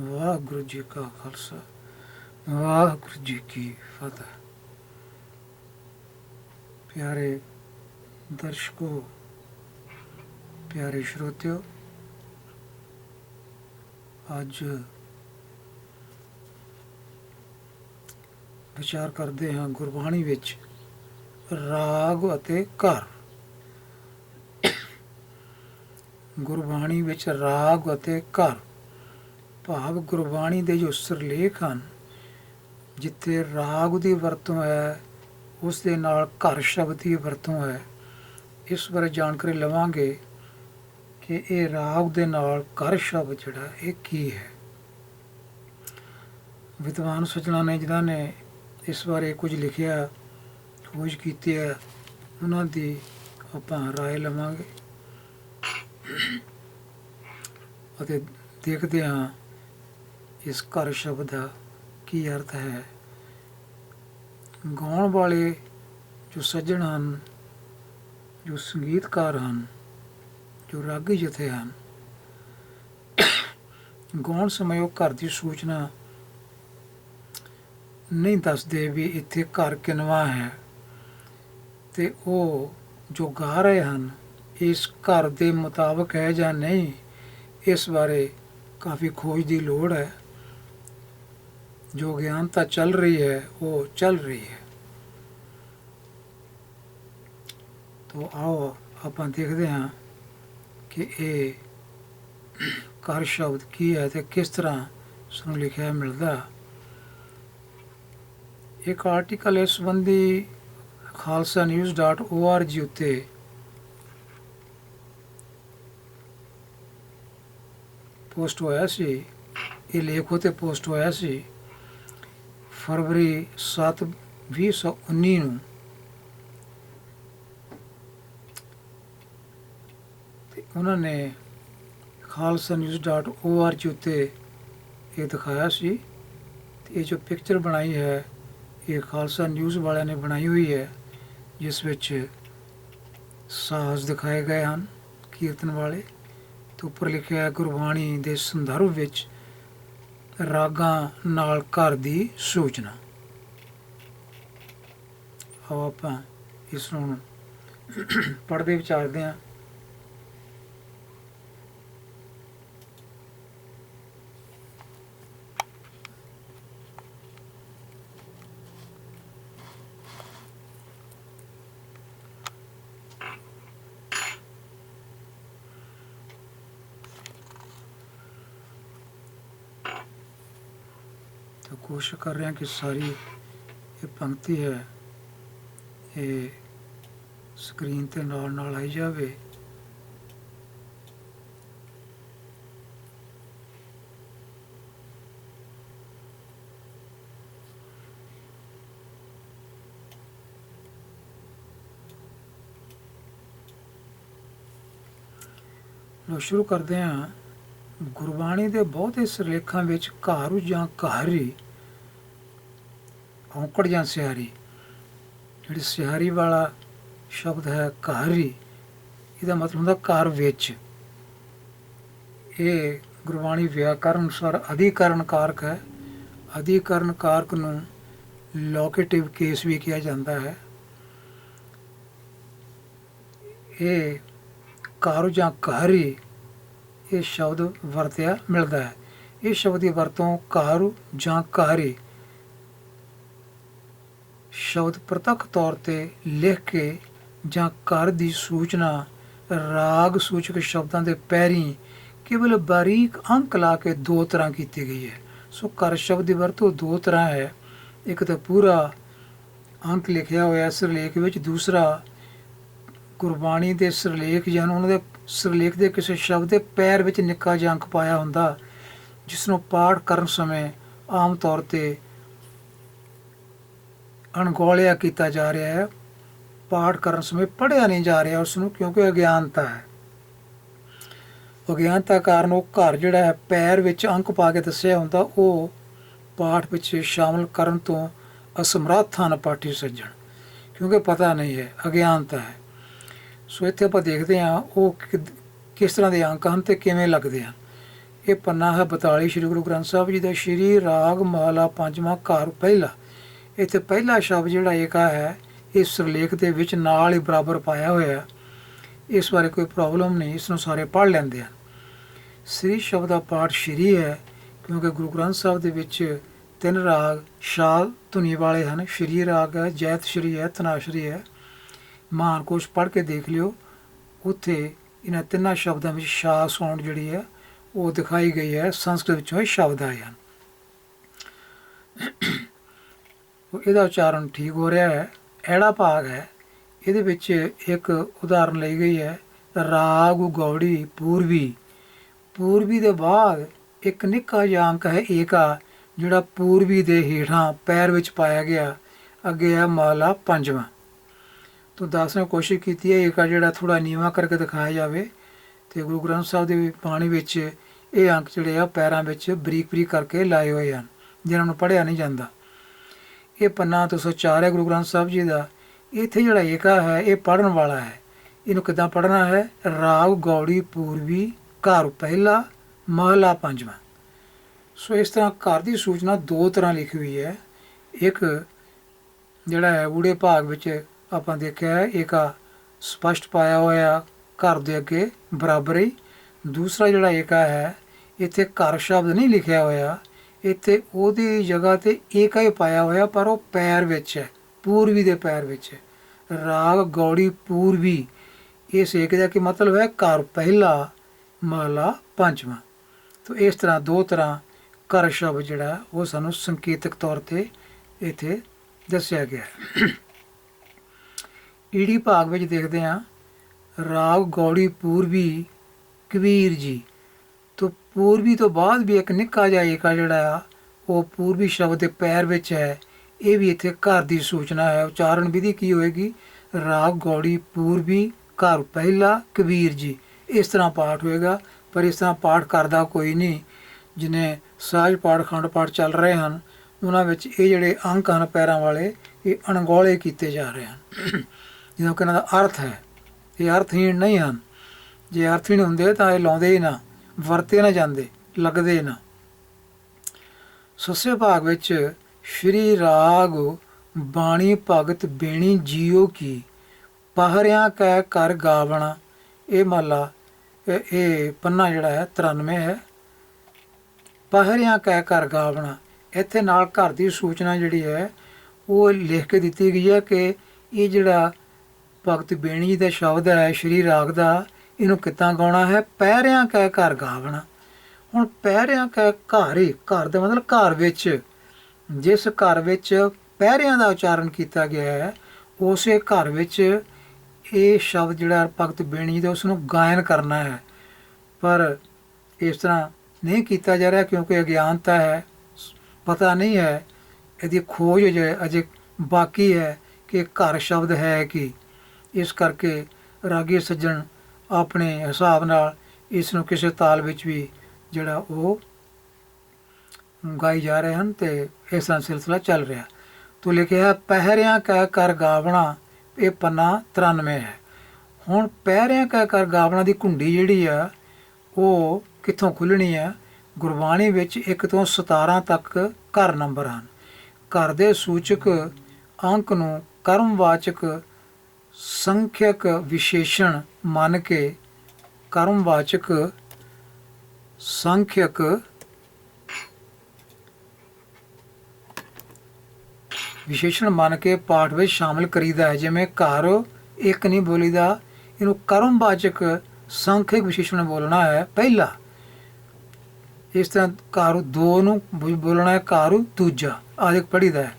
ਵਾਹਿਗੁਰੂ ਜੀ ਕਾ ਖਾਲਸਾ, ਵਾਹਿਗੁਰੂ ਜੀ ਕੀ ਫਤਿਹ। ਪਿਆਰੇ ਦਰਸ਼ਕੋ, ਪਿਆਰੇ ਸ਼ਰੋਤਿਓ, ਅੱਜ ਵਿਚਾਰ ਕਰਦੇ ਹਾਂ ਗੁਰਬਾਣੀ ਵਿੱਚ ਰਾਗ ਅਤੇ ਘਰ। ਗੁਰਬਾਣੀ ਵਿੱਚ ਰਾਗ ਅਤੇ ਘਰ। ਭਾਵ ਗੁਰਬਾਣੀ ਦੇ ਜੋ ਸਿਰਲੇਖ ਹਨ ਜਿੱਥੇ ਰਾਗ ਦੀ ਵਰਤੋਂ ਹੈ ਉਸ ਦੇ ਨਾਲ ਘਰ ਸ਼ਬਦ ਦੀ ਵਰਤੋਂ ਹੈ ਇਸ ਬਾਰੇ ਜਾਣਕਾਰੀ ਲਵਾਂਗੇ ਕਿ ਇਹ ਰਾਗ ਦੇ ਨਾਲ ਘਰ ਸ਼ਬਦ ਜਿਹੜਾ ਇਹ ਕੀ ਹੈ ਵਿਦਵਾਨ ਸੱਜਣਾ ਨੇ ਜਿਨ੍ਹਾਂ ਨੇ ਇਸ ਬਾਰੇ ਕੁਝ ਲਿਖਿਆ ਖੋਜ ਕੀਤੀ ਹੈ ਉਹਨਾਂ ਦੀ ਆਪਾਂ رائے ਲਵਾਂਗੇ ਅਤੇ ਦੇਖਦੇ ਹਾਂ ਇਸ ਘਰ ਸ਼ਬਦ ਦਾ ਕੀ ਅਰਥ ਹੈ? ਗਾਉਣ ਵਾਲੇ ਜੋ ਸੱਜਣ ਹਨ, ਜੋ ਸੰਗੀਤਕਾਰ ਹਨ, ਜੋ ਰਾਗੀ ਜਥੇ ਹਨ, ਗਾਉਣ ਸਮੇਂ ਉਹ ਘਰ ਦੀ ਸੂਚਨਾ ਨਹੀਂ ਦੱਸਦੇ ਵੀ ਇੱਥੇ ਘਰ ਕਿਨਵਾ ਹੈ। ਤੇ ਉਹ ਜੋ ਗਾ ਰਹੇ ਹਨ, ਇਸ ਘਰ ਦੇ ਮੁਤਾਬਕ ਹੈ ਜਾਂ ਨਹੀਂ, ਇਸ ਬਾਰੇ ਕਾਫੀ ਖੋਜ ਦੀ ਲੋੜ ਹੈ। ਜੋ ਗਿਆਨਤਾ ਚੱਲ ਰਹੀ ਹੈ, ਉਹ ਚੱਲ ਰਹੀ ਹੈ। ਤੋ ਆਓ ਆਪਾਂ ਦੇਖਦੇ ਹਾਂ ਕਿ ਇਹ ਕਰ ਸ਼ਬਦ ਕੀ ਹੈ ਤੇ ਕਿਸ ਤਰ੍ਹਾਂ ਸਾਨੂੰ ਲਿਖਿਆ ਮਿਲਦਾ। ਇੱਕ ਆਰਟੀਕਲ ਇਸ ਸੰਬੰਧੀ khalsanews.org ਉੱਤੇ ਪੋਸਟ ਹੋਇਆ ਸੀ। ਇਹ ਲੇਖ ਉਤੇ ਪੋਸਟ ਹੋਇਆ ਸੀ। ਫਰਵਰੀ 7 2019 ਨੂੰ। ਤੇ ਉਹਨਾਂ ਨੇ khalsanews.org ਉੱਤੇ ਇਹ ਦਿਖਾਇਆ ਸੀ। ਤੇ ਇਹ ਜੋ ਪਿਕਚਰ ਬਣਾਈ ਹੈ, ਇਹ ਖਾਲਸਾ ਨਿਊਜ਼ ਵਾਲਿਆਂ ਨੇ ਬਣਾਈ ਹੋਈ ਹੈ, ਜਿਸ ਵਿੱਚ ਸਾਜ਼ ਦਿਖਾਏ ਗਏ ਹਨ ਕੀਰਤਨ ਵਾਲੇ। ਤੇ ਉੱਪਰ ਲਿਖਿਆ ਹੈ, ਗੁਰਬਾਣੀ ਦੇ ਸੰਦਰਭ ਵਿੱਚ ਰਾਗਾਂ ਨਾਲ ਘਰ ਦੀ ਸੂਚਨਾ। ਆਓ ਆਪਾਂ ਇਸ ਨੂੰ ਪੜ੍ਹਦੇ ਵਿਚਾਰਦੇ ਹਾਂ। ਤਾਂ ਕੋਸ਼ਿਸ਼ ਕਰ ਰਿਹਾ ਕਿ ਸਾਰੀ ਇਹ ਪੰਕਤੀ ਹੈ, ਇਹ ਸਕਰੀਨ ਤੇ ਨਾਲ ਨਾਲ ਆਈ ਜਾਵੇ। ਲੋ ਸ਼ੁਰੂ ਕਰਦੇ ਹਾਂ। ਗੁਰਬਾਣੀ ਦੇ ਬਹੁਤੇ ਸਿਰਲੇਖਾਂ ਵਿੱਚ ਘਾਰੂ ਜਾਂ ਘਾਰੀ, ਔਂਕੜ ਜਾਂ ਸਿਆਰੀ ਜਿਹੜੀ ਸਿਆਰੀ ਵਾਲਾ ਸ਼ਬਦ ਹੈ ਘਾਰੀ, ਇਹਦਾ ਮਤਲਬ ਹੁੰਦਾ ਘਰ ਵਿੱਚ। ਇਹ ਗੁਰਬਾਣੀ ਵਿਆਕਰਨ ਅਨੁਸਾਰ ਅਧਿਕਰਨ ਕਾਰਕ ਹੈ। ਅਧਿਕਰਨ ਕਾਰਕ ਨੂੰ ਲੋਕੇਟਿਵ ਕੇਸ ਵੀ ਕਿਹਾ ਜਾਂਦਾ ਹੈ। ਇਹ ਕਾਰੂ ਜਾਂ ਘਾਰੀ ਇਹ ਸ਼ਬਦ ਵਰਤਿਆ ਮਿਲਦਾ ਹੈ। ਇਹ ਸ਼ਬਦ ਦੀ ਵਰਤੋਂ ਕਾਰੂ ਜਾਂ ਕਾਰੀ ਸ਼ਬਦ ਪ੍ਰਤੱਖ ਤੌਰ ਤੇ ਲਿਖ ਕੇ ਜਾਂ ਕਰ ਦੀ ਸੂਚਨਾ, ਰਾਗ ਸੂਚਕ ਸ਼ਬਦਾਂ ਦੇ ਪੈਰੀ ਕੇਵਲ ਬਾਰੀਕ ਅੰਕ ਲਾ ਕੇ ਦੋ ਤਰ੍ਹਾਂ ਕੀਤੀ ਗਈ ਹੈ। ਸੋ ਕਰ ਸ਼ਬਦ ਦੀ ਵਰਤੋਂ ਦੋ ਤਰ੍ਹਾਂ ਹੈ। ਇੱਕ ਤਾਂ ਪੂਰਾ ਅੰਕ ਲਿਖਿਆ ਹੋਇਆ ਸਿਰਲੇਖ ਵਿੱਚ, ਦੂਸਰਾ ਗੁਰਬਾਣੀ ਦੇ ਸਿਰਲੇਖ ਜਾਂ ਉਹਨਾਂ ਦੇ ਸਿਰਲੇਖ ਦੇ ਕਿਸੇ ਸ਼ਬਦ ਦੇ ਪੈਰ ਵਿੱਚ ਨਿੱਕਾ ਜਿਹਾ ਅੰਕ ਪਾਇਆ ਹੁੰਦਾ ਜਿਸ ਨੂੰ ਪਾਠ ਕਰਨ ਸਮੇਂ ਆਮ ਤੌਰ ਤੇ ਅਣਗੌਲਿਆ ਕੀਤਾ ਜਾ ਰਿਹਾ ਹੈ। ਪਾਠ ਕਰਨ ਸਮੇਂ ਪੜਿਆ ਨਹੀਂ ਜਾ ਰਿਹਾ ਉਸ ਨੂੰ ਕਿਉਂਕਿ ਅਗਿਆਨਤਾ ਹੈ। ਅਗਿਆਨਤਾ ਕਾਰਨ ਉਹ ਘਰ ਜਿਹੜਾ ਹੈ, ਪੈਰ ਵਿੱਚ ਅੰਕ ਪਾ ਕੇ ਦੱਸਿਆ ਹੁੰਦਾ, ਉਹ ਪਾਠ ਵਿੱਚ ਸ਼ਾਮਲ ਕਰਨ ਤੋਂ ਅਸਮਰੱਥ ਹਨ ਪਾਠੀ ਸੱਜਣ ਕਿਉਂਕਿ ਪਤਾ ਨਹੀਂ ਹੈ, ਅਗਿਆਨਤਾ ਹੈ। ਸੋ ਇੱਥੇ ਆਪਾਂ ਦੇਖਦੇ ਹਾਂ ਉਹ ਕਿ- ਕਿਸ ਤਰ੍ਹਾਂ ਦੇ ਅੰਕ ਹਨ ਤੇ ਕਿਵੇਂ ਲੱਗਦੇ ਹਨ। ਇਹ ਪੰਨਾ ਹੈ 42 ਸ੍ਰੀ ਗੁਰੂ ਗ੍ਰੰਥ ਸਾਹਿਬ ਜੀ ਦਾ ਸ਼੍ਰੀ ਰਾਗ ਮਹਲਾ ਪੰਜਵਾਂ ਘਰ ਪਹਿਲਾ। ਇੱਥੇ ਪਹਿਲਾ ਸ਼ਬਦ ਜਿਹੜਾ ਏਕਾ ਹੈ ਇਸ ਸਿਰਲੇਖ ਦੇ ਵਿੱਚ ਨਾਲ ਹੀ ਬਰਾਬਰ ਪਾਇਆ ਹੋਇਆ ਇਸ ਬਾਰੇ ਕੋਈ ਪ੍ਰੋਬਲਮ ਨਹੀਂ, ਇਸ ਨੂੰ ਸਾਰੇ ਪੜ੍ਹ ਲੈਂਦੇ ਹਨ। ਸ੍ਰੀ ਸ਼ਬਦ ਦਾ ਪਾਠ ਸ਼੍ਰੀ ਹੈ, ਕਿਉਂਕਿ ਗੁਰੂ ਗ੍ਰੰਥ ਸਾਹਿਬ ਦੇ ਵਿੱਚ ਤਿੰਨ ਰਾਗ ਸ਼ਾਲ ਧੁਨੀ ਵਾਲੇ ਹਨ। ਸ਼੍ਰੀ ਰਾਗ ਹੈ, ਜੈਤ ਸ਼੍ਰੀ ਹੈ ਤਨਾਸ਼ਰੀ ਹੈ। ਮਹਾਨ ਕੋਸ਼ ਪੜ੍ਹ ਕੇ ਦੇਖ ਲਿਓ। ਉੱਥੇ ਇਹਨਾਂ ਤਿੰਨਾਂ ਸ਼ਬਦਾਂ ਵਿੱਚ ਸ਼ਾ ਸਾਊਂਡ ਜਿਹੜੀ ਹੈ, ਉਹ ਦਿਖਾਈ ਗਈ ਹੈ। ਸੰਸਕ੍ਰਿਤ ਵਿੱਚੋਂ ਇਹ ਸ਼ਬਦ ਆਏ ਹਨ। ਇਹਦਾ ਉਚਾਰਨ ਠੀਕ ਹੋ ਰਿਹਾ ਹੈ। ਐੜਾ ਭਾਗ ਹੈ। ਇਹਦੇ ਵਿੱਚ ਇੱਕ ਉਦਾਹਰਨ ਲਈ ਗਈ ਹੈ, ਰਾਗ ਗੌੜੀ ਪੂਰਬੀ। ਪੂਰਬੀ ਦੇ ਬਾਅਦ ਇੱਕ ਨਿੱਕਾ ਜਿਹਾ ਅੰਕ ਹੈ, ਏਕਾ ਜਿਹੜਾ ਪੂਰਬੀ ਦੇ ਹੇਠਾਂ ਪੈਰ ਵਿੱਚ ਪਾਇਆ ਗਿਆ। ਅੱਗੇ ਹੈ ਮਾਲਾ ਪੰਜਵਾਂ। ਤੋਂ ਦੱਸਣ ਨੇ ਕੋਸ਼ਿਸ਼ ਕੀਤੀ ਹੈ ਏਕਾ ਜਿਹੜਾ ਥੋੜਾ ਨੀਵਾ ਕਰਕੇ ਦਿਖਾਇਆ ਜਾਵੇ ਤੇ ਗੁਰੂ ਗ੍ਰੰਥ ਸਾਹਿਬ ਦੇ ਬਾਣੀ ਵਿੱਚ ਇਹ ਅੰਕ ਜਿਹੜੇ ਆ ਪੈਰਾਂ ਵਿੱਚ ਬਰੀਕ ਬਰੀਕ ਕਰਕੇ ਲਾਏ ਹੋਏ ਹਨ, ਜਿਨ੍ਹਾਂ ਨੂੰ ਪੜ੍ਹਿਆ ਨਹੀਂ ਜਾਂਦਾ। ਇਹ ਪੰਨਾ 204 ਹੈ ਗੁਰੂ ਗ੍ਰੰਥ ਸਾਹਿਬ ਜੀ ਦਾ। ਇੱਥੇ ਜਿਹੜਾ ਏਕਾ ਹੈ, ਇਹ ਪੜਨ ਵਾਲਾ ਹੈ। ਇਹਨੂੰ ਕਿਦਾਂ ਪੜਨਾ ਹੈ? ਰਾਗ, ਗੌੜੀ, ਪੂਰਬੀ, ਘਰ ਪਹਿਲਾ, ਮਹਲਾ ਪੰਜਵਾਂ। ਸੋ ਇਸ ਤਰ੍ਹਾਂ ਘਰ ਦੀ ਸੂਚਨਾ ਦੋ ਤਰ੍ਹਾਂ ਲਿਖੀ ਹੋਈ ਹੈ। ਇੱਕ ਜਿਹੜਾ ਹੈ ਊੜੇ ਭਾਗ ਵਿੱਚ ਆਪਾਂ ਦੇਖਿਆ ਏਕਾ ਸਪਸ਼ਟ ਪਾਇਆ ਹੋਇਆ ਘਰ ਦੇ ਅੱਗੇ ਬਰਾਬਰ ਹੀ। ਦੂਸਰਾ ਜਿਹੜਾ ਏਕਾ ਹੈ, ਇੱਥੇ ਘਰ ਸ਼ਬਦ ਨਹੀਂ ਲਿਖਿਆ ਹੋਇਆ। ਇੱਥੇ ਉਹਦੀ ਜਗ੍ਹਾ ਤੇ ਏਕਾ ਹੀ ਪਾਇਆ ਹੋਇਆ, ਪਰ ਉਹ ਪੈਰ ਵਿੱਚ ਹੈ, ਪੂਰਬੀ ਦੇ ਪੈਰ ਵਿੱਚ ਹੈ। ਰਾਗ ਗੌੜੀ ਪੂਰਬੀ ਇਸ ਏਕ ਦਾ ਕੀ ਮਤਲਬ ਹੈ? ਘਰ ਪਹਿਲਾ ਮਾਲਾ ਪੰਜਵਾਂ। ਤੋ ਇਸ ਤਰ੍ਹਾਂ ਦੋ ਤਰ੍ਹਾਂ ਕਰ ਸ਼ਬਦ ਜਿਹੜਾ, ਉਹ ਸਾਨੂੰ ਸੰਕੇਤਕ ਤੌਰ ਤੇ ਇੱਥੇ ਦੱਸਿਆ ਗਿਆ ਹੈ। ਈੜੀ ਭਾਗ ਵਿੱਚ ਦੇਖਦੇ ਹਾਂ। ਰਾਗ ਗੌੜੀ ਪੂਰਬੀ ਕਬੀਰ ਜੀ। ਤੋ ਪੂਰਬੀ ਤੋਂ ਬਾਅਦ ਵੀ ਇੱਕ ਨਿੱਕਾ ਜਿਹਾ ਏਕਾ ਜਿਹੜਾ ਆ, ਉਹ ਪੂਰਬੀ ਸ਼ਬਦ ਦੇ ਪੈਰ ਵਿੱਚ ਹੈ। ਇਹ ਵੀ ਇੱਥੇ ਘਰ ਦੀ ਸੂਚਨਾ ਹੈ। ਉਚਾਰਨ ਵਿਧੀ ਕੀ ਹੋਏਗੀ? ਰਾਗ ਗੌੜੀ ਪੂਰਬੀ ਘਰ ਪਹਿਲਾ ਕਬੀਰ ਜੀ। ਇਸ ਤਰ੍ਹਾਂ ਪਾਠ ਹੋਏਗਾ, ਪਰ ਇਸ ਤਰ੍ਹਾਂ ਪਾਠ ਕਰਦਾ ਕੋਈ ਨਹੀਂ। ਜਿਨੇ ਸਾਜ ਪਾਠ, ਖੰਡ ਪਾਠ ਚੱਲ ਰਹੇ ਹਨ, ਉਹਨਾਂ ਵਿੱਚ ਇਹ ਜਿਹੜੇ ਅੰਕ ਹਨ ਪੈਰਾਂ ਵਾਲੇ, ਇਹ ਅਣਗੌਲੇ ਕੀਤੇ ਜਾ ਰਹੇ ਹਨ। ਜਿਹਨਾਂ ਕਿ ਇਹਨਾਂ ਦਾ ਅਰਥ ਹੈ। ਇਹ ਅਰਥਹੀਣ ਨਹੀਂ ਹਨ। ਜੇ ਅਰਥਹੀਣ ਹੁੰਦੇ ਤਾਂ ਇਹ ਲਾਉਂਦੇ ਹੀ ਨਾ, ਵਰਤੇ ਨਾ ਜਾਂਦੇ, ਲੱਗਦੇ ਨਾ। ਸੱਸੇ ਭਾਗ ਵਿੱਚ, ਸ਼੍ਰੀ ਰਾਗ ਬਾਣੀ ਭਗਤ ਬੇਣੀ ਜੀਓ ਕੀ, ਪਹਰਿਆਂ ਕਹਿ ਕਰ ਗਾਵਣਾ। ਇਹ ਮਹਲਾ ਇਹ- ਇਹ ਪੰਨਾ ਜਿਹੜਾ ਹੈ 93 ਹੈ। ਪਹਰਿਆਂ ਕਹਿ ਕਰ ਗਾਵਣਾ। ਇੱਥੇ ਨਾਲ ਘਰ ਦੀ ਸੂਚਨਾ ਜਿਹੜੀ ਹੈ, ਉਹ ਲਿਖ ਕੇ ਦਿੱਤੀ ਗਈ ਹੈ ਕਿ ਇਹ ਜਿਹੜਾ ਭਗਤ ਬੇਣੀ ਜੀ ਦਾ ਸ਼ਬਦ ਹੈ, ਸ਼੍ਰੀ ਰਾਗ ਦਾ, ਇਹਨੂੰ ਕਿੱਦਾਂ ਗਾਉਣਾ ਹੈ? ਪਹਿਰਿਆਂ ਕਹਿ ਘਰ ਗਾਵਣਾ। ਹੁਣ ਪਹਿਰਿਆਂ ਕਹਿ ਘਰ ਹੀ, ਘਰ ਦਾ ਮਤਲਬ ਘਰ ਵਿੱਚ। ਜਿਸ ਘਰ ਵਿੱਚ ਪਹਿਰਿਆਂ ਦਾ ਉਚਾਰਨ ਕੀਤਾ ਗਿਆ ਹੈ, ਉਸੇ ਘਰ ਵਿੱਚ ਇਹ ਸ਼ਬਦ ਜਿਹੜਾ ਭਗਤ ਬੇਣੀ ਦਾ ਉਸ ਨੂੰ ਗਾਇਨ ਕਰਨਾ ਹੈ। ਪਰ ਇਸ ਤਰ੍ਹਾਂ ਨਹੀਂ ਕੀਤਾ ਜਾ ਰਿਹਾ ਕਿਉਂਕਿ ਅਗਿਆਨਤਾ ਹੈ। ਪਤਾ ਨਹੀਂ ਹੈ, ਇਹਦੀ ਖੋਜ ਅਜੇ ਬਾਕੀ ਹੈ ਕਿ ਘਰ ਸ਼ਬਦ ਹੈ ਕਿ। ਇਸ ਕਰਕੇ ਰਾਗੀ ਸੱਜਣ ਆਪਣੇ ਹਿਸਾਬ ਨਾਲ ਇਸ ਨੂੰ ਕਿਸੇ ਤਾਲ ਵਿੱਚ ਵੀ ਜਿਹੜਾ ਉਹ ਗਾਈ ਜਾ ਰਹੇ ਹਨ ਤੇ ਇਸ ਤਰ੍ਹਾਂ ਸਿਲਸਿਲਾ ਚੱਲ ਰਿਹਾ। ਤੋ ਲਿਖਿਆ ਪਹਿਰਿਆਂ ਕਹਿ ਕਰ ਗਾਵਣਾ, ਇਹ ਪੰਨਾ 93 ਹੈ। ਹੁਣ ਪਹਿਰਿਆਂ ਕਹਿ ਕਰ ਗਾਵਣਾ ਦੀ ਕੁੰਡੀ ਜਿਹੜੀ ਆ, ਉਹ ਕਿੱਥੋਂ ਖੁੱਲਣੀ ਆ? ਗੁਰਬਾਣੀ ਵਿੱਚ 1 ਤੋਂ 17 ਤੱਕ ਘਰ ਨੰਬਰ ਹਨ। ਘਰ ਦੇ ਸੂਚਕ ਅੰਕ ਨੂੰ ਕਰਮਵਾਚਕ ਸੰਖਿਅਕ ਵਿਸ਼ੇਸ਼ਣ ਮੰਨ ਕੇ ਕਰਮਵਾਚਕ ਸੰਖਿਅਕ ਵਿਸ਼ੇਸ਼ਣ ਮੰਨ ਕੇ ਪਾਠ ਵਿੱਚ ਸ਼ਾਮਲ ਕਰੀਦਾ ਹੈ। ਜਿਵੇਂ ਘਰ ਇੱਕ ਨਹੀਂ ਬੋਲੀਦਾ, ਇਹਨੂੰ ਕਰਮਵਾਚਕ ਸੰਖਿਅਕ ਵਿਸ਼ੇਸ਼ਣ ਬੋਲਣਾ ਹੈ ਪਹਿਲਾ। ਇਸ ਤਰ੍ਹਾਂ ਘਰ ਦੋ ਨੂੰ ਬੋ- ਬੋਲਣਾ ਹੈ, ਘਰ ਦੂਜਾ। ਆਦਿਕ ਪੜੀਦਾ ਹੈ।